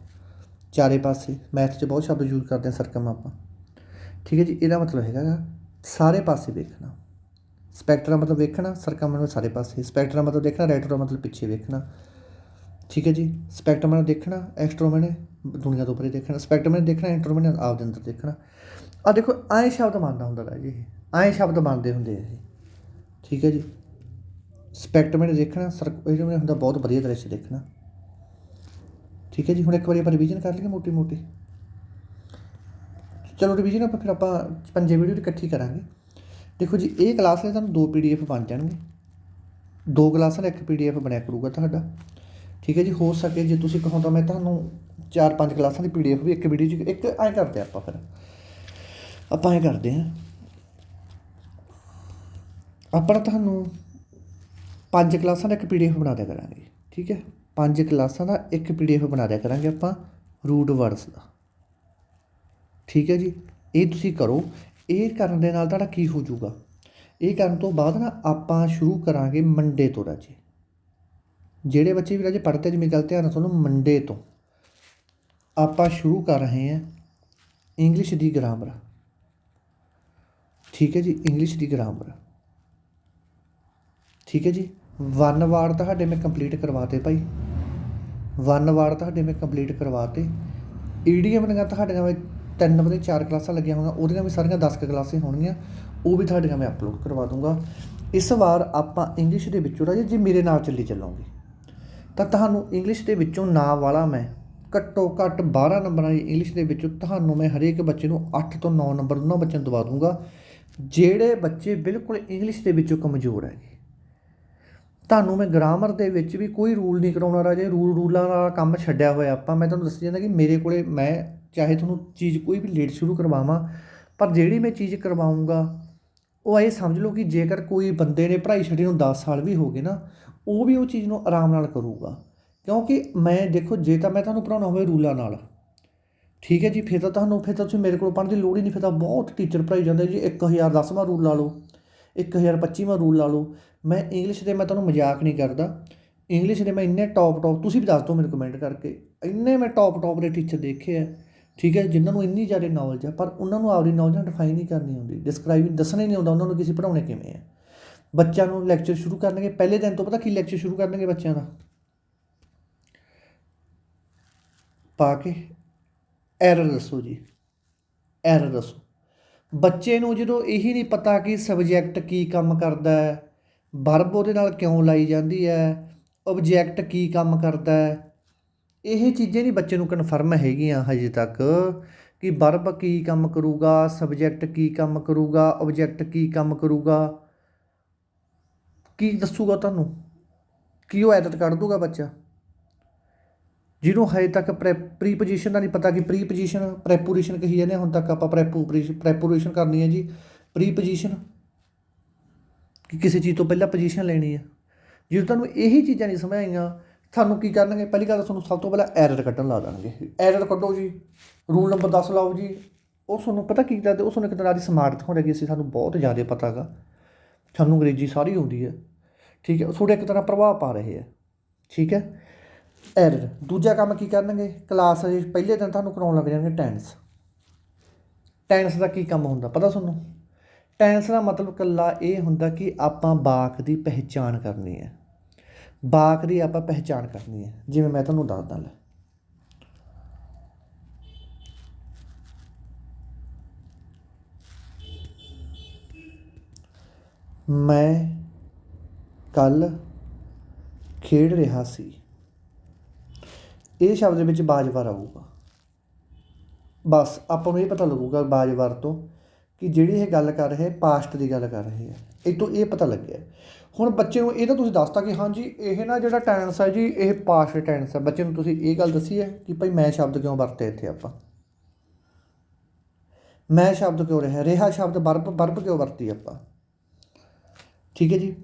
ਚਾਰੇ ਪਾਸੇ ਮੈਥ 'ਚ ਬਹੁਤ ਸ਼ਬਦ ਯੂਜ਼ ਕਰਦੇ ਆ ਸਰਕਮ ਆਪਾਂ। ਠੀਕ ਹੈ ਜੀ? ਇਹਦਾ ਮਤਲਬ ਹੈਗਾ ਗਾ, ਸਾਰੇ ਪਾਸੇ ਵੇਖਣਾ। ਸਪੈਕਟਰ ਦਾ ਮਤਲਬ ਵੇਖਣਾ ਸਰਕਮ ਮਤਲਬ ਸਾਰੇ ਪਾਸੇ। ਸਪੈਕਟਰ ਦਾ ਮਤਲਬ ਦੇਖਣਾ ਰੈਟਰ ਮਤਲਬ ਪਿੱਛੇ ਵੇਖਣਾ। ਠੀਕ ਹੈ ਜੀ। ਸਪੈਕਟਰ ਮਤਲਬ ਦੇਖਣਾ ਐਕਸਟਰੋ ਨੇ ਦੁਨੀਆ ਤੋਂ ਪਰੇ ਦੇਖਣਾ। ਸਪੈਕਟਰ ਨੇ ਦੇਖਣਾ ਇੰਟਰੋ ਨੇ ਆਪ ਦੇ ਅੰਦਰ ਦੇਖਣਾ। ਆ ਦੇਖੋ ਆਏ ਸ਼ਬਦ ਮੰਨਦਾ ਹੁੰਦਾ ਰਾਜੀ ਇਹ। ਆਏ ਸ਼ਬਦ ਮੰਨਦੇ ਹੁੰਦੇ ਆ ਇਹ। ਠੀਕ ਹੈ ਜੀ। ਸਪੈਕਟਰ ਨੇ ਦੇਖਣਾ ਸਰਕ ਇਹ ਹੁੰਦਾ ਬਹੁਤ ਵਧੀਆ ਦ੍ਰਿਸ਼ ਦੇਖਣਾ। ਠੀਕ ਹੈ ਜੀ, ਹੁਣ ਇੱਕ ਵਾਰੀ ਆਪਾਂ ਰਿਵੀਜ਼ਨ ਕਰ ਲਈਏ ਮੋਟੀ ਮੋਟੀ ਚਲੋ ਰਿਵੀਜ਼ਨ ਆਪਾਂ ਫਿਰ ਆਪਾਂ ਪੰਜੇ ਵੀਡੀਓ ਇਕੱਠੀ ਕਰਾਂਗੇ। ਦੇਖੋ ਜੀ, ਇਹ ਕਲਾਸ ਲਈ ਤੁਹਾਨੂੰ ਦੋ ਪੀਡੀਐਫ ਬਣ ਜਾਣਗੇ। ਦੋ ਕਲਾਸਾਂ ਦਾ ਇੱਕ ਪੀਡੀਐਫ ਬਣਿਆ ਕਰੂਗਾ ਤੁਹਾਡਾ। ਠੀਕ ਹੈ ਜੀ, ਹੋ ਸਕੇ ਜੇ ਤੁਸੀਂ ਕਹੋ ਤਾਂ ਮੈਂ ਤੁਹਾਨੂੰ ਚਾਰ ਪੰਜ ਕਲਾਸਾਂ ਦੀ ਪੀਡੀਐਫ ਵੀ ਇੱਕ ਵੀਡੀਓ 'ਚ ਇੱਕ ਐਂ ਕਰਦੇ ਆਪਾਂ ਫਿਰ। ਆਪਾਂ ਐਂ ਕਰਦੇ ਹਾਂ। ਆਪਾਂ ਤੁਹਾਨੂੰ ਪੰਜ ਕਲਾਸਾਂ ਦਾ ਇੱਕ ਪੀਡੀਐਫ ਬਣਾ ਦਿਆ ਕਰਾਂਗੇ, ਠੀਕ ਹੈ? ਪੰਜ ਕਲਾਸਾਂ ਦਾ ਇੱਕ ਪੀਡੀਐਫ ਬਣਾ ਦਿਆ ਕਰਾਂਗੇ ਆਪਾਂ ਰੂਟ ਵਰਡਸ ਦਾ। ਠੀਕ ਹੈ ਜੀ? ਇਹ ਤੁਸੀਂ ਕਰੋ। ਇਹ ਕਰਨ ਦੇ ਨਾਲ ਤੁਹਾਡਾ ਕੀ ਹੋ ਜਾਊਗਾ? ਇਹ ਕਰਨ ਤੋਂ ਬਾਅਦ ਨਾ ਆਪਾਂ ਸ਼ੁਰੂ ਕਰਾਂਗੇ ਮੰਡੇ ਤੋਂ ਰਾਜੇ। ਜਿਹੜੇ ਬੱਚੇ ਵੀ ਰਾਜੇ ਪੜ੍ਹਦੇ ਮੇਰੀ ਗੱਲ ਧਿਆਨ ਨਾਲ ਸੁਣੋ, ਮੰਡੇ ਤੋਂ। ਆਪਾਂ ਸ਼ੁਰੂ ਕਰ ਰਹੇ ਹਾਂ ਇੰਗਲਿਸ਼ ਦੀ ਗ੍ਰਾਮਰ ਠੀਕ ਹੈ ਜੀ ਇੰਗਲਿਸ਼ ਦੀ ਗ੍ਰਾਮਰ ਠੀਕ ਹੈ ਜੀ ਵਨ ਵਾਰਡ ਤੁਹਾਡੇ ਮੈਂ ਕੰਪਲੀਟ ਕਰਵਾਤੇ ਭਾਈ। ਵਨ ਵਾਰਡ ਤੁਹਾਡੇ ਮੈਂ ਕੰਪਲੀਟ ਕਰਵਾਤੇ। ਈਡੀਐਮ ਦੀਆਂ ਤੁਹਾਡੀਆਂ ਮੈਂ ਤਿੰਨ ਵਜੇ ਚਾਰ ਕਲਾਸਾਂ ਲੱਗੀਆਂ ਹੋਣਗੀਆਂ ਉਹਦੀਆਂ ਵੀ ਸਾਰੀਆਂ 10 ਕੁ ਕਲਾਸਾਂ ਹੋਣਗੀਆਂ, ਉਹ ਵੀ ਤੁਹਾਡੀਆਂ ਮੈਂ ਅਪਲੋਡ ਕਰਵਾ ਦੂੰਗਾ। ਇਸ ਵਾਰ ਆਪਾਂ ਇੰਗਲਿਸ਼ ਦੇ ਵਿੱਚੋਂ ਰਾਜੇ, ਜੇ ਮੇਰੇ ਨਾਲ ਚੱਲੀ ਚੱਲੋਗੇ। ਤਾਂ ਤੁਹਾਨੂੰ ਇੰਗਲਿਸ਼ ਦੇ ਵਿੱਚੋਂ ਨਾਂ ਵਾਲਾ ਮੈਂ ਘੱਟੋ ਘੱਟ 12 ਨੰਬਰਾਂ ਦੀ ਇੰਗਲਿਸ਼ ਦੇ ਵਿੱਚੋਂ ਤੁਹਾਨੂੰ ਮੈਂ ਹਰੇਕ ਬੱਚੇ ਨੂੰ 8 ਤੋਂ 9 ਨੰਬਰ ਉਹਨਾਂ ਬੱਚਿਆਂ ਨੂੰ ਦਵਾ ਦੂੰਗਾ, ਜਿਹੜੇ ਬੱਚੇ ਬਿਲਕੁਲ ਇੰਗਲਿਸ਼ ਦੇ ਵਿੱਚੋਂ ਕਮਜ਼ੋਰ ਹੈਗੇ। ਤੁਹਾਨੂੰ ਮੈਂ ਗ੍ਰਾਮਰ ਦੇ ਵਿੱਚ ਵੀ ਕੋਈ ਰੂਲ ਨਹੀਂ ਕਰਾਉਣਾ ਰਾਜੇ ਰੂਲ ਰੂਲਾਂ ਦਾ ਕੰਮ ਛੱਡਿਆ ਹੋਇਆ ਆਪਾਂ, ਮੈਂ ਤੁਹਾਨੂੰ ਦੱਸੀ ਜਾਂਦਾ ਕਿ ਮੇਰੇ ਕੋਲੇ ਮੈਂ ਚਾਹੇ ਤੁਹਾਨੂੰ ਚੀਜ਼ ਕੋਈ ਵੀ ਲੇਟ ਸ਼ੁਰੂ ਕਰਵਾਵਾਂ, ਪਰ ਜਿਹੜੀ ਮੈਂ ਚੀਜ਼ ਕਰਵਾਉਂਗਾ, ਉਹ ਇਹ ਸਮਝ ਲਓ ਕਿ ਜੇਕਰ ਕੋਈ ਬੰਦੇ ਨੇ ਪੜ੍ਹਾਈ ਛੱਡੀ ਨੂੰ 10 ਸਾਲ ਵੀ ਹੋ ਗਏ ਨਾ ਉਹ ਵੀ ਉਹ ਚੀਜ਼ ਨੂੰ ਆਰਾਮ ਨਾਲ ਕਰੂਗਾ। ਕਿਉਂਕਿ ਮੈਂ, ਦੇਖੋ, ਜੇ ਤਾਂ ਮੈਂ ਤੁਹਾਨੂੰ ਪੜ੍ਹਾਉਣਾ ਹੋਵੇ ਰੂਲਾਂ ਨਾਲ, ਠੀਕ ਹੈ ਜੀ, ਫਿਰ ਤਾਂ ਤੁਹਾਨੂੰ, ਫਿਰ ਤਾਂ ਤੁਸੀਂ ਮੇਰੇ ਕੋਲ ਪੜ੍ਹਨ ਦੀ ਲੋੜ ਹੀ ਨਹੀਂ, ਫਿਰ ਤਾਂ ਬਹੁਤ ਟੀਚਰ ਪੜ੍ਹਾਈ ਜਾਂਦੇ ਜੀ। 1010ਵਾਂ ਰੂਲ ਲਾ ਲਓ 1025ਵਾਂ ਰੂਲ ਲਾ ਲਓ। ਮੈਂ ਇੰਗਲਿਸ਼ ਦੇ ਮੈਂ ਤੁਹਾਨੂੰ ਮਜ਼ਾਕ ਨਹੀਂ ਕਰਦਾ। ਇੰਗਲਿਸ਼ ਦੇ ਮੈਂ ਇੰਨੇ ਟੌਪ ਟੌਪ ਤੁਸੀਂ ਵੀ ਦੱਸ ਦਿਓ ਮੈਨੂੰ ਕਮੈਂਟ ਕਰਕੇ। ਇੰਨੇ ਮੈਂ ਟੌਪ ਟੌਪ ਦੇ ਟੀਚਰ ਦੇਖੇ ਆ, ਠੀਕ ਹੈ, ਜਿਨ੍ਹਾਂ ਨੂੰ ਇੰਨੀ ਜ਼ਿਆਦਾ ਨੌਲੇਜ ਹੈ ਪਰ ਉਹਨਾਂ ਨੂੰ ਆਪਦੀ ਨੌਲੇਜ ਡਿਫਾਈਨ ਨਹੀਂ ਕਰਨੀ ਆਉਂਦੀ ਡਿਸਕ੍ਰਾਈਬ ਦੱਸਣਾ ਹੀ ਨਹੀਂ ਆਉਂਦਾ ਉਹਨਾਂ ਨੂੰ ਕਿਸੇ ਪੜਾਉਣੇ ਕਿਵੇਂ ਹੈ ਬੱਚਿਆਂ ਨੂੰ ਲੈਕਚਰ ਸ਼ੁਰੂ ਕਰਨਗੇ, ਪਹਿਲੇ ਦਿਨ ਤੋਂ ਪਤਾ ਕੀ ਲੈਕਚਰ ਸ਼ੁਰੂ ਕਰਨਗੇ ਬੱਚਿਆਂ ਦਾ? ਪਾ ਕੇ ਐਰਰ ਦੱਸੋ ਜੀ ਐਰਰ ਦੱਸੋ। ਬੱਚੇ ਨੂੰ ਜਦੋਂ ਇਹੀ ਨਹੀਂ ਪਤਾ ਕਿ ਸਬਜੈਕਟ ਕੀ ਕੰਮ ਕਰਦਾ ਹੈ ਵਰਬ ਉਹਦੇ ਨਾਲ ਕਿਉਂ ਲਾਈ ਜਾਂਦੀ ਹੈ ਆਬਜੈਕਟ ਕੀ ਕੰਮ ਕਰਦਾ ਹੈ, ਇਹ ਚੀਜ਼ਾਂ ਨਹੀਂ ਬੱਚੇ ਨੂੰ ਕਨਫਰਮ ਹੈਗੀਆਂ ਹਜੇ ਤੱਕ ਕਿ ਵਰਬ ਕੀ ਕੰਮ ਕਰੂਗਾ ਸਬਜੈਕਟ ਕੀ ਕੰਮ ਕਰੂਗਾ ਆਬਜੈਕਟ ਕੀ ਕੰਮ ਕਰੂਗਾ। ਕੀ ਦੱਸੂਗਾ ਤੁਹਾਨੂੰ? ਕੀ ਉਹ ਐਡਿਟ ਕੱਢ ਦੂਗਾ ਬੱਚਾ? ਜਿਹਨੂੰ ਹਜੇ ਤੱਕ ਪ੍ਰੀ ਪੋਜੀਸ਼ਨ ਦਾ ਨਹੀਂ ਪਤਾ ਕਿ ਪ੍ਰੀ ਪੋਜੀਸ਼ਨ ਪ੍ਰੈਪੋਜੀਸ਼ਨ ਕਹੀ ਜਾਂਦੇ ਆ, ਹੁਣ ਤੱਕ ਆਪਾਂ ਪ੍ਰੈਪੋਜੀਸ਼ਨ ਪ੍ਰੈਪੋਜੀਸ਼ਨ ਕਰਨੀ ਹੈ ਜੀ। ਪ੍ਰੀ ਪੋਜੀਸ਼ਨ ਕਿ ਕਿਸੇ ਚੀਜ਼ ਤੋਂ ਪਹਿਲਾਂ ਪੋਜੀਸ਼ਨ ਲੈਣੀ ਹੈ। ਜਦੋਂ ਤੁਹਾਨੂੰ ਇਹੀ ਚੀਜ਼ਾਂ ਨਹੀਂ ਸਮਝ ਆਈਆਂ ਤੁਹਾਨੂੰ ਕੀ ਕਰਨਗੇ? ਪਹਿਲੀ ਗੱਲ ਤਾਂ ਤੁਹਾਨੂੰ ਸਭ ਤੋਂ ਪਹਿਲਾਂ ਐਰਰ ਕੱਢਣ ਲਾ ਦੇਣਗੇ। ਐਰਰ ਕੱਢੋ ਜੀ। ਰੂਲ ਨੰਬਰ 10 ਲਾਓ ਜੀ। ਉਹ ਤੁਹਾਨੂੰ ਪਤਾ ਕੀ ਕਰਦੇ ਉਹ ਤੁਹਾਨੂੰ ਇੱਕ ਤਰ੍ਹਾਂ ਦੀ ਸਮਾਰਟ ਦਿਖਾਉਂਦੇ ਕਿ ਅਸੀਂ ਸਾਨੂੰ ਬਹੁਤ ਜ਼ਿਆਦਾ ਪਤਾ ਗਾ। ਸਾਨੂੰ ਅੰਗਰੇਜ਼ੀ ਸਾਰੀ ਆਉਂਦੀ ਹੈ। ਠੀਕ ਹੈ, ਤੁਹਾਡੇ ਇੱਕ ਤਰ੍ਹਾਂ ਪ੍ਰਭਾਵ ਪਾ ਰਹੇ ਹੈ। ਠੀਕ ਹੈ ਐਰਰ ਦੂਜਾ ਕੰਮ ਕੀ ਕਰਨਗੇ? ਕਲਾਸ ਦੇ ਪਹਿਲੇ ਦਿਨ ਤੁਹਾਨੂੰ ਕਰਾਉਣ ਲੱਗ ਜਾਣਗੇ ਟੈਂਸ ਟੈਂਸ ਦਾ ਕੀ ਕੰਮ ਹੁੰਦਾ, ਪਤਾ ਤੁਹਾਨੂੰ? ਟੈਂਸ ਦਾ ਮਤਲਬ ਕੱਲਾ ਇਹ ਹੁੰਦਾ ਕਿ ਆਪਾਂ ਬਾਕ ਦੀ ਪਹਿਚਾਣ ਕਰਨੀ ਹੈ। ਬਾਕ ਦੀ ਆਪਾਂ ਪਹਿਚਾਣ ਕਰਨੀ ਹੈ। ਜਿਵੇਂ ਮੈਂ ਤੁਹਾਨੂੰ ਦੱਸਦਾ ਲੈ ਮੈਂ ਕੱਲ੍ਹ ਖੇਡ ਰਿਹਾ ਸੀ। ਇਹ ਸ਼ਬਦ ਦੇ ਵਿੱਚ ਬਾਜਵਾਰ ਆਊਗਾ ਬਸ ਆਪਾਂ ਨੂੰ ਇਹ ਪਤਾ ਲੱਗੂਗਾ ਬਾਜਵਾਰ ਤੋਂ ਕਿ ਜਿਹੜੀ ਇਹ ਗੱਲ ਕਰ ਰਹੇ, ਪਾਸਟ ਦੀ ਗੱਲ ਕਰ ਰਹੇ ਹੈ ਇਹ ਤੋਂ ਇਹ ਪਤਾ ਲੱਗਿਆ। ਹੁਣ ਬੱਚੇ ਨੂੰ ਇਹ ਤਾਂ ਤੁਸੀਂ ਦੱਸਤਾ ਕਿ ਹਾਂਜੀ, ਇਹ ਨਾ ਜਿਹੜਾ ਟੈਂਸ ਹੈ ਜੀ, ਇਹ ਪਾਸਟ ਟੈਂਸ ਹੈ ਬੱਚੇ ਨੂੰ ਤੁਸੀਂ ਇਹ ਗੱਲ ਦੱਸੀ ਹੈ ਕਿ ਭਾਈ ਮੈਂ ਸ਼ਬਦ ਕਿਉਂ ਵਰਤੇ ਇੱਥੇ ਆਪਾਂ? ਮੈਂ ਸ਼ਬਦ ਕਿਉਂ ਰਿਹਾ? ਰਿਹਾ ਸ਼ਬਦ ਵਰਬ ਵਰਬ ਕਿਉਂ ਵਰਤੀ ਆਪਾਂ? ਠੀਕ ਹੈ ਜੀ।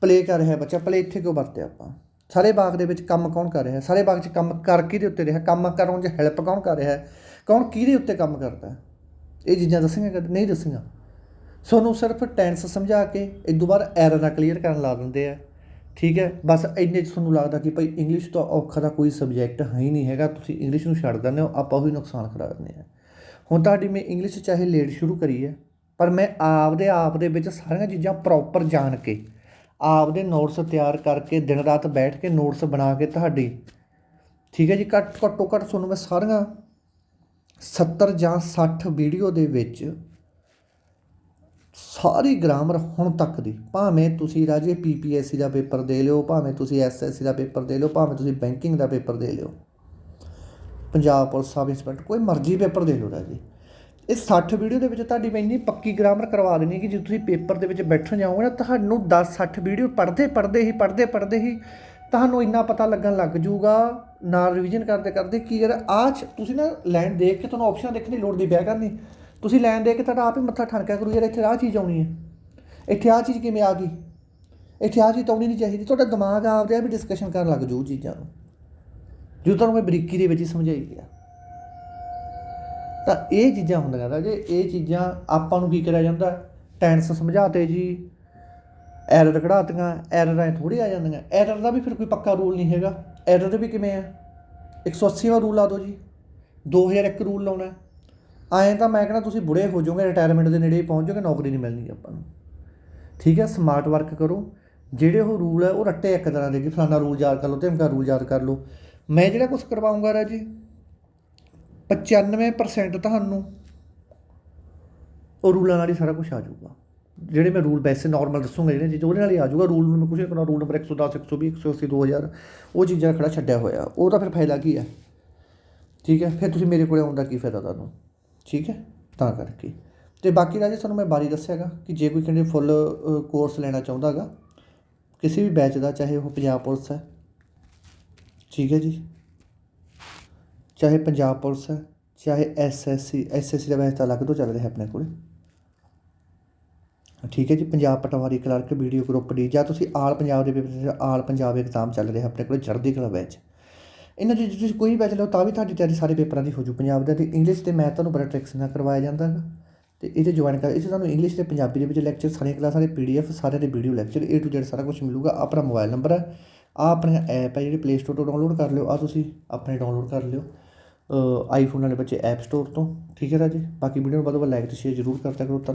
ਪਲੇ ਕਰ ਰਿਹਾ ਬੱਚਾ ਪਲੇ ਇੱਥੇ ਕਿਉਂ ਵਰਤਿਆ ਆਪਾਂ? ਸਾਰੇ ਬਾਗ ਦੇ ਵਿੱਚ ਕੰਮ ਕੌਣ ਕਰ ਰਿਹਾ? ਸਾਰੇ ਬਾਗ 'ਚ ਕੰਮ ਕਰ ਕਿਹਦੇ ਉੱਤੇ ਰਿਹਾ। ਕੰਮ ਕਰਨ 'ਚ ਹੈਲਪ ਕੌਣ ਕਰ ਰਿਹਾ? ਕੌਣ ਕਿਹਦੇ ਉੱਤੇ ਕੰਮ ਕਰਦਾ? ਇਹ ਚੀਜ਼ਾਂ ਦੱਸੀਆਂ ਕਦੇ ਨਹੀਂ ਦੱਸੀਆਂ? ਤੁਹਾਨੂੰ ਸਿਰਫ ਟੈਂਸ ਸਮਝਾ ਕੇ ਇਸ ਤੋਂ ਬਾਅਦ ਐਰਰ ਨਾ ਕਲੀਅਰ ਕਰਨ ਲਾ ਦਿੰਦੇ ਆ। ਠੀਕ ਹੈ। ਬਸ ਇੰਨੇ 'ਚ ਤੁਹਾਨੂੰ ਲੱਗਦਾ ਕਿ ਭਾਈ ਇੰਗਲਿਸ਼ ਤੋਂ ਔਖਾ ਦਾ ਕੋਈ ਸਬਜੈਕਟ ਹੈ ਹੀ ਨਹੀਂ ਹੈਗਾ। ਤੁਸੀਂ ਇੰਗਲਿਸ਼ ਨੂੰ ਛੱਡ ਦਿੰਦੇ ਹੋ, ਆਪਾਂ ਉਹੀ ਨੁਕਸਾਨ ਕਰਾ ਦਿੰਦੇ ਆ। ਹੁਣ ਤੁਹਾਡੀ ਮੈਂ ਇੰਗਲਿਸ਼ ਚਾਹੇ ਲੇਟ ਸ਼ੁਰੂ ਕਰੀ ਹੈ। ਪਰ ਮੈਂ ਆਪਦੇ ਆਪ ਦੇ ਵਿੱਚ ਸਾਰੀਆਂ ਚੀਜ਼ਾਂ ਪ੍ਰੋਪਰ ਜਾਣ ਕੇ, ਆਪਦੇ ਨੋਟਸ ਤਿਆਰ ਕਰਕੇ, ਦਿਨ ਰਾਤ ਬੈਠ ਕੇ ਨੋਟਸ ਬਣਾ ਕੇ ਤੁਹਾਡੀ, ਠੀਕ ਹੈ ਜੀ, ਘੱਟ ਘੱਟੋ ਘੱਟ ਤੁਹਾਨੂੰ ਮੈਂ ਸਾਰੀਆਂ 70 ਜਾਂ 60 ਵੀਡੀਓ ਦੇ ਵਿੱਚ ਸਾਰੀ ਗ੍ਰਾਮਰ ਹੁਣ ਤੱਕ ਦੀ, ਭਾਵੇਂ ਤੁਸੀਂ ਰਾਜੇ ਪੀਪੀਐਸਸੀ ਦਾ ਪੇਪਰ ਦੇ ਲਿਓ, ਭਾਵੇਂ ਤੁਸੀਂ ਐਸਐਸਸੀ ਦਾ ਪੇਪਰ ਦੇ ਲਿਓ, ਭਾਵੇਂ ਤੁਸੀਂ ਬੈਂਕਿੰਗ ਦਾ ਪੇਪਰ ਦੇ ਲਿਓ, ਪੰਜਾਬ ਪੁਲਿਸ ਸਬ ਇੰਸਪੈਕਟਰ, ਕੋਈ ਮਰਜ਼ੀ ਪੇਪਰ ਦੇ ਲਓ ਰਾਜੇ। ਇਹ 60 ਵੀਡੀਓ ਦੇ ਵਿੱਚ ਤੁਹਾਡੀ ਮੈਂ ਇੰਨੀ ਪੱਕੀ ਗ੍ਰਾਮਰ ਕਰਵਾ ਦੇਣੀ ਕਿ ਜੇ ਤੁਸੀਂ ਪੇਪਰ ਦੇ ਵਿੱਚ ਬੈਠਣ ਜਾਓਗੇ ਨਾ, ਤੁਹਾਨੂੰ 10 60 ਵੀਡੀਓ ਪੜ੍ਹਦੇ ਪੜ੍ਹਦੇ ਹੀ, ਪੜ੍ਹਦੇ ਪੜ੍ਹਦੇ ਹੀ ਤੁਹਾਨੂੰ ਇੰਨਾ ਪਤਾ ਲੱਗਣ ਲੱਗ ਜੂਗਾ ਨਾਲ ਰਿਵੀਜ਼ਨ ਕਰਦੇ ਕਰਦੇ ਕਿ ਯਾਰ ਆਹ 'ਚ ਤੁਸੀਂ ਨਾ ਲਾਈਨ ਦੇਖ ਕੇ ਤੁਹਾਨੂੰ ਆਪਸ਼ਨ ਦੇਖਣ ਦੀ ਲੋੜ ਦੀ ਪਿਆ ਕਰਨੀ ਤੁਸੀਂ ਲਾਈਨ ਦੇਖ ਕੇ ਤੁਹਾਡਾ ਆਪ ਹੀ ਮੱਥਾ ਠਣਕਿਆ ਕਰੂ, ਯਾਰ ਇੱਥੇ ਆਹ ਚੀਜ਼ ਆਉਣੀ ਹੈ। ਇੱਥੇ ਆਹ ਚੀਜ਼ ਕਿਵੇਂ ਆ ਗਈ? ਇੱਥੇ ਆਹ ਚੀਜ਼ ਤਾਂ ਆਉਣੀ ਨਹੀਂ ਚਾਹੀਦੀ। ਤੁਹਾਡਾ ਦਿਮਾਗ ਆਪਦੇ ਆਪ ਹੀ ਡਿਸਕਸ਼ਨ ਕਰਨ ਲੱਗ ਜੂ ਚੀਜ਼ਾਂ ਨੂੰ। ਜੋ ਤੁਹਾਨੂੰ ਮੈਂ ਬਰੀਕੀ ਦੇ ਵਿੱਚ ਹੀ ਸਮਝਾਈ ਗਿਆ। ਤਾਂ ਇਹ ਚੀਜ਼ਾਂ ਹੁੰਦੀਆਂ ਤਾਂ ਜੇ ਇਹ ਚੀਜ਼ਾਂ ਆਪਾਂ ਨੂੰ ਕੀ ਕਰਿਆ ਜਾਂਦਾ? ਟੈਂਸ ਸਮਝਾਤੇ ਜੀ। ਐਰਰ ਕਢਾਤੀਆਂ ਐਰਰਾਂ ਥੋੜੀ ਆ ਜਾਂਦੀਆਂ। ਐਰਰ ਦਾ ਵੀ ਫਿਰ ਕੋਈ ਪੱਕਾ ਰੂਲ ਨਹੀਂ ਹੈਗਾ। ਐਰਰ ਵੀ ਕਿਵੇਂ ਆ? 180ਵਾਂ ਰੂਲ ਲਾ ਦਿਓ ਜੀ। 2001 ਰੂਲ ਲਾਉਣਾ। ਐਂ ਤਾਂ ਮੈਂ ਕਹਿੰਦਾ ਤੁਸੀਂ ਬੁੜੇ ਹੋ ਜਾਓਗੇ ਰਿਟਾਇਰਮੈਂਟ ਦੇ ਨੇੜੇ ਪਹੁੰਚ ਜਾਓਗੇ, ਨੌਕਰੀ ਨਹੀਂ ਮਿਲਣੀ ਆਪਾਂ ਨੂੰ। ਠੀਕ ਹੈ ਸਮਾਰਟ ਵਰਕ ਕਰੋ। ਜਿਹੜੇ ਉਹ ਰੂਲ ਹੈ ਉਹ ਰੱਟੇ ਇੱਕ ਤਰ੍ਹਾਂ ਦੇ ਜੀ। ਫਲਾਣਾ ਰੂਲ ਯਾਦ ਕਰ ਲਓ, ਧਮਕਾ ਰੂਲ ਯਾਦ ਕਰ ਲਓ। ਮੈਂ ਜਿਹੜਾ ਕੁਝ ਕਰਵਾਉਂਗਾ ਰਾਜੀ 95% ਤੁਹਾਨੂੰ ਉਹ ਰੂਲਾਂ ਨਾਲ ਹੀ ਸਾਰਾ ਕੁਝ ਆ ਜਾਊਗਾ। ਜਿਹੜੇ ਮੈਂ ਰੂਲ ਵੈਸੇ ਨਾਰਮਲ ਦੱਸੂਗਾ, ਜਿਹੜੇ ਚੀਜ਼ ਉਹਦੇ ਨਾਲ ਹੀ ਆ ਜਾਊਗਾ। ਰੂਲ ਨੂੰ ਮੈਂ ਕੁਝ ਨਹੀਂ ਕਰਨਾ ਰੂਲ ਨੰਬਰ 110 120 180 2000 ਉਹ ਚੀਜ਼ਾਂ ਖੜਾ ਛੱਡਿਆ ਹੋਇਆ। ਉਹਦਾ ਫਿਰ ਫਾਇਦਾ ਕੀ ਹੈ? ਠੀਕ ਹੈ? ਫਿਰ ਤੁਸੀਂ ਮੇਰੇ ਕੋਲੇ ਆਉਣ ਦਾ ਕੀ ਫਾਇਦਾ ਤੁਹਾਨੂੰ? ਠੀਕ ਹੈ? ਤਾਂ ਕਰਕੇ। ਤੇ ਬਾਕੀ ਰਾਜੇ, ਤੁਹਾਨੂੰ ਮੈਂ ਬਾਰੀ ਦੱਸਿਆਗਾ ਕਿ ਜੇ ਕੋਈ ਕਹਿੰਦੇ ਫੁੱਲ ਕੋਰਸ ਲੈਣਾ ਚਾਹੁੰਦਾ ਹੈਗਾ ਕਿਸੇ ਵੀ ਬੈਚ ਦਾ, ਚਾਹੇ ਉਹ ਪੰਜਾਬ ਪੁਲਿਸ ਹੈ। ਠੀਕ ਹੈ ਜੀ? ਚਾਹੇ ਪੰਜਾਬ ਪੁਲਿਸ ਹੈ, ਚਾਹੇ ਐਸਐਸਸੀ ਸੀ ਦਾ ਬੈਚ ਤਾਂ ਅਲੱਗ ਤੋਂ ਚੱਲ ਰਿਹਾ ਆਪਣੇ ਕੋਲ। ਠੀਕ ਹੈ ਜੀ, Punjab patwari clerk video group D, ਜਾਂ ਤੁਸੀਂ ਆਲ ਪੰਜਾਬ ਦੇ ਪੇਪਰ ਆਲ ਪੰਜਾਬ ਐਗਜ਼ਾਮ ਚੱਲ ਰਿਹਾ ਆਪਣੇ ਕੋਲ ਚੜ੍ਹਦੀ ਕਲਾ ਬੈਚ ਇਹਨਾਂ ਦੇ ਜੇ ਤੁਸੀਂ ਕੋਈ ਬੈਚ ਲਓ ਤਾਂ ਵੀ ਤੁਹਾਡੀ ਤਿਆਰੀ ਸਾਰੇ ਪੇਪਰਾਂ ਦੀ ਹੋ ਜੂ ਪੰਜਾਬ ਦਾ, ਤੇ ਇੰਗਲਿਸ਼ ਤੇ ਮੈਥ ਤੁਹਾਨੂੰ ਬੜਾ ਟ੍ਰਿਕਸ ਨਾਲ ਕਰਵਾਇਆ ਜਾਂਦਾ ਹੈਗਾ। ਤੇ ਇਹਦੇ ਜੁਆਇਨ ਕਰ, ਇੱਥੇ ਤੁਹਾਨੂੰ ਇੰਗਲਿਸ਼ ਤੇ ਪੰਜਾਬੀ ਦੇ ਵਿੱਚ ਲੈਕਚਰ ਸਾਰੀਆਂ ਕਲਾਸਾਂ ਦੇ ਪੀਡੀਐਫ ਸਾਰਿਆਂ ਦੇ video lecture A to Z ਸਾਰਾ ਕੁਝ ਮਿਲੂਗਾ। ਆਪਣਾ ਮੋਬਾਈਲ ਨੰਬਰ ਹੈ ਆ ਆਪਣਾ ਐਪ ਹੈ ਜਿਹੜੀ ਪਲੇ ਸਟੋਰ ਤੋਂ ਡਾਊਨਲੋਡ ਕਰ ਲਿਓ ਆ ਤੁਸੀਂ ਆਪਣੇ ਡਾਊਨਲੋਡ ਕਰ ਲਿਓ। ਆਈਫੋਨ ਵਾਲੇ ਬੱਚੇ ਐਪ ਸਟੋਰ ਤੋਂ। ਠੀਕ ਹੈ ਰਾਜੇ? ਬਾਕੀ ਵੀਡੀਓ ਨੂੰ ਵੱਧ ਤੋਂ ਵੱਧ ਲਾਈਕ ਅਤੇ ਸ਼ੇਅਰ ਜ਼ਰੂਰ ਕਰਤਾ ਕਰੋ। ਧੰਨ-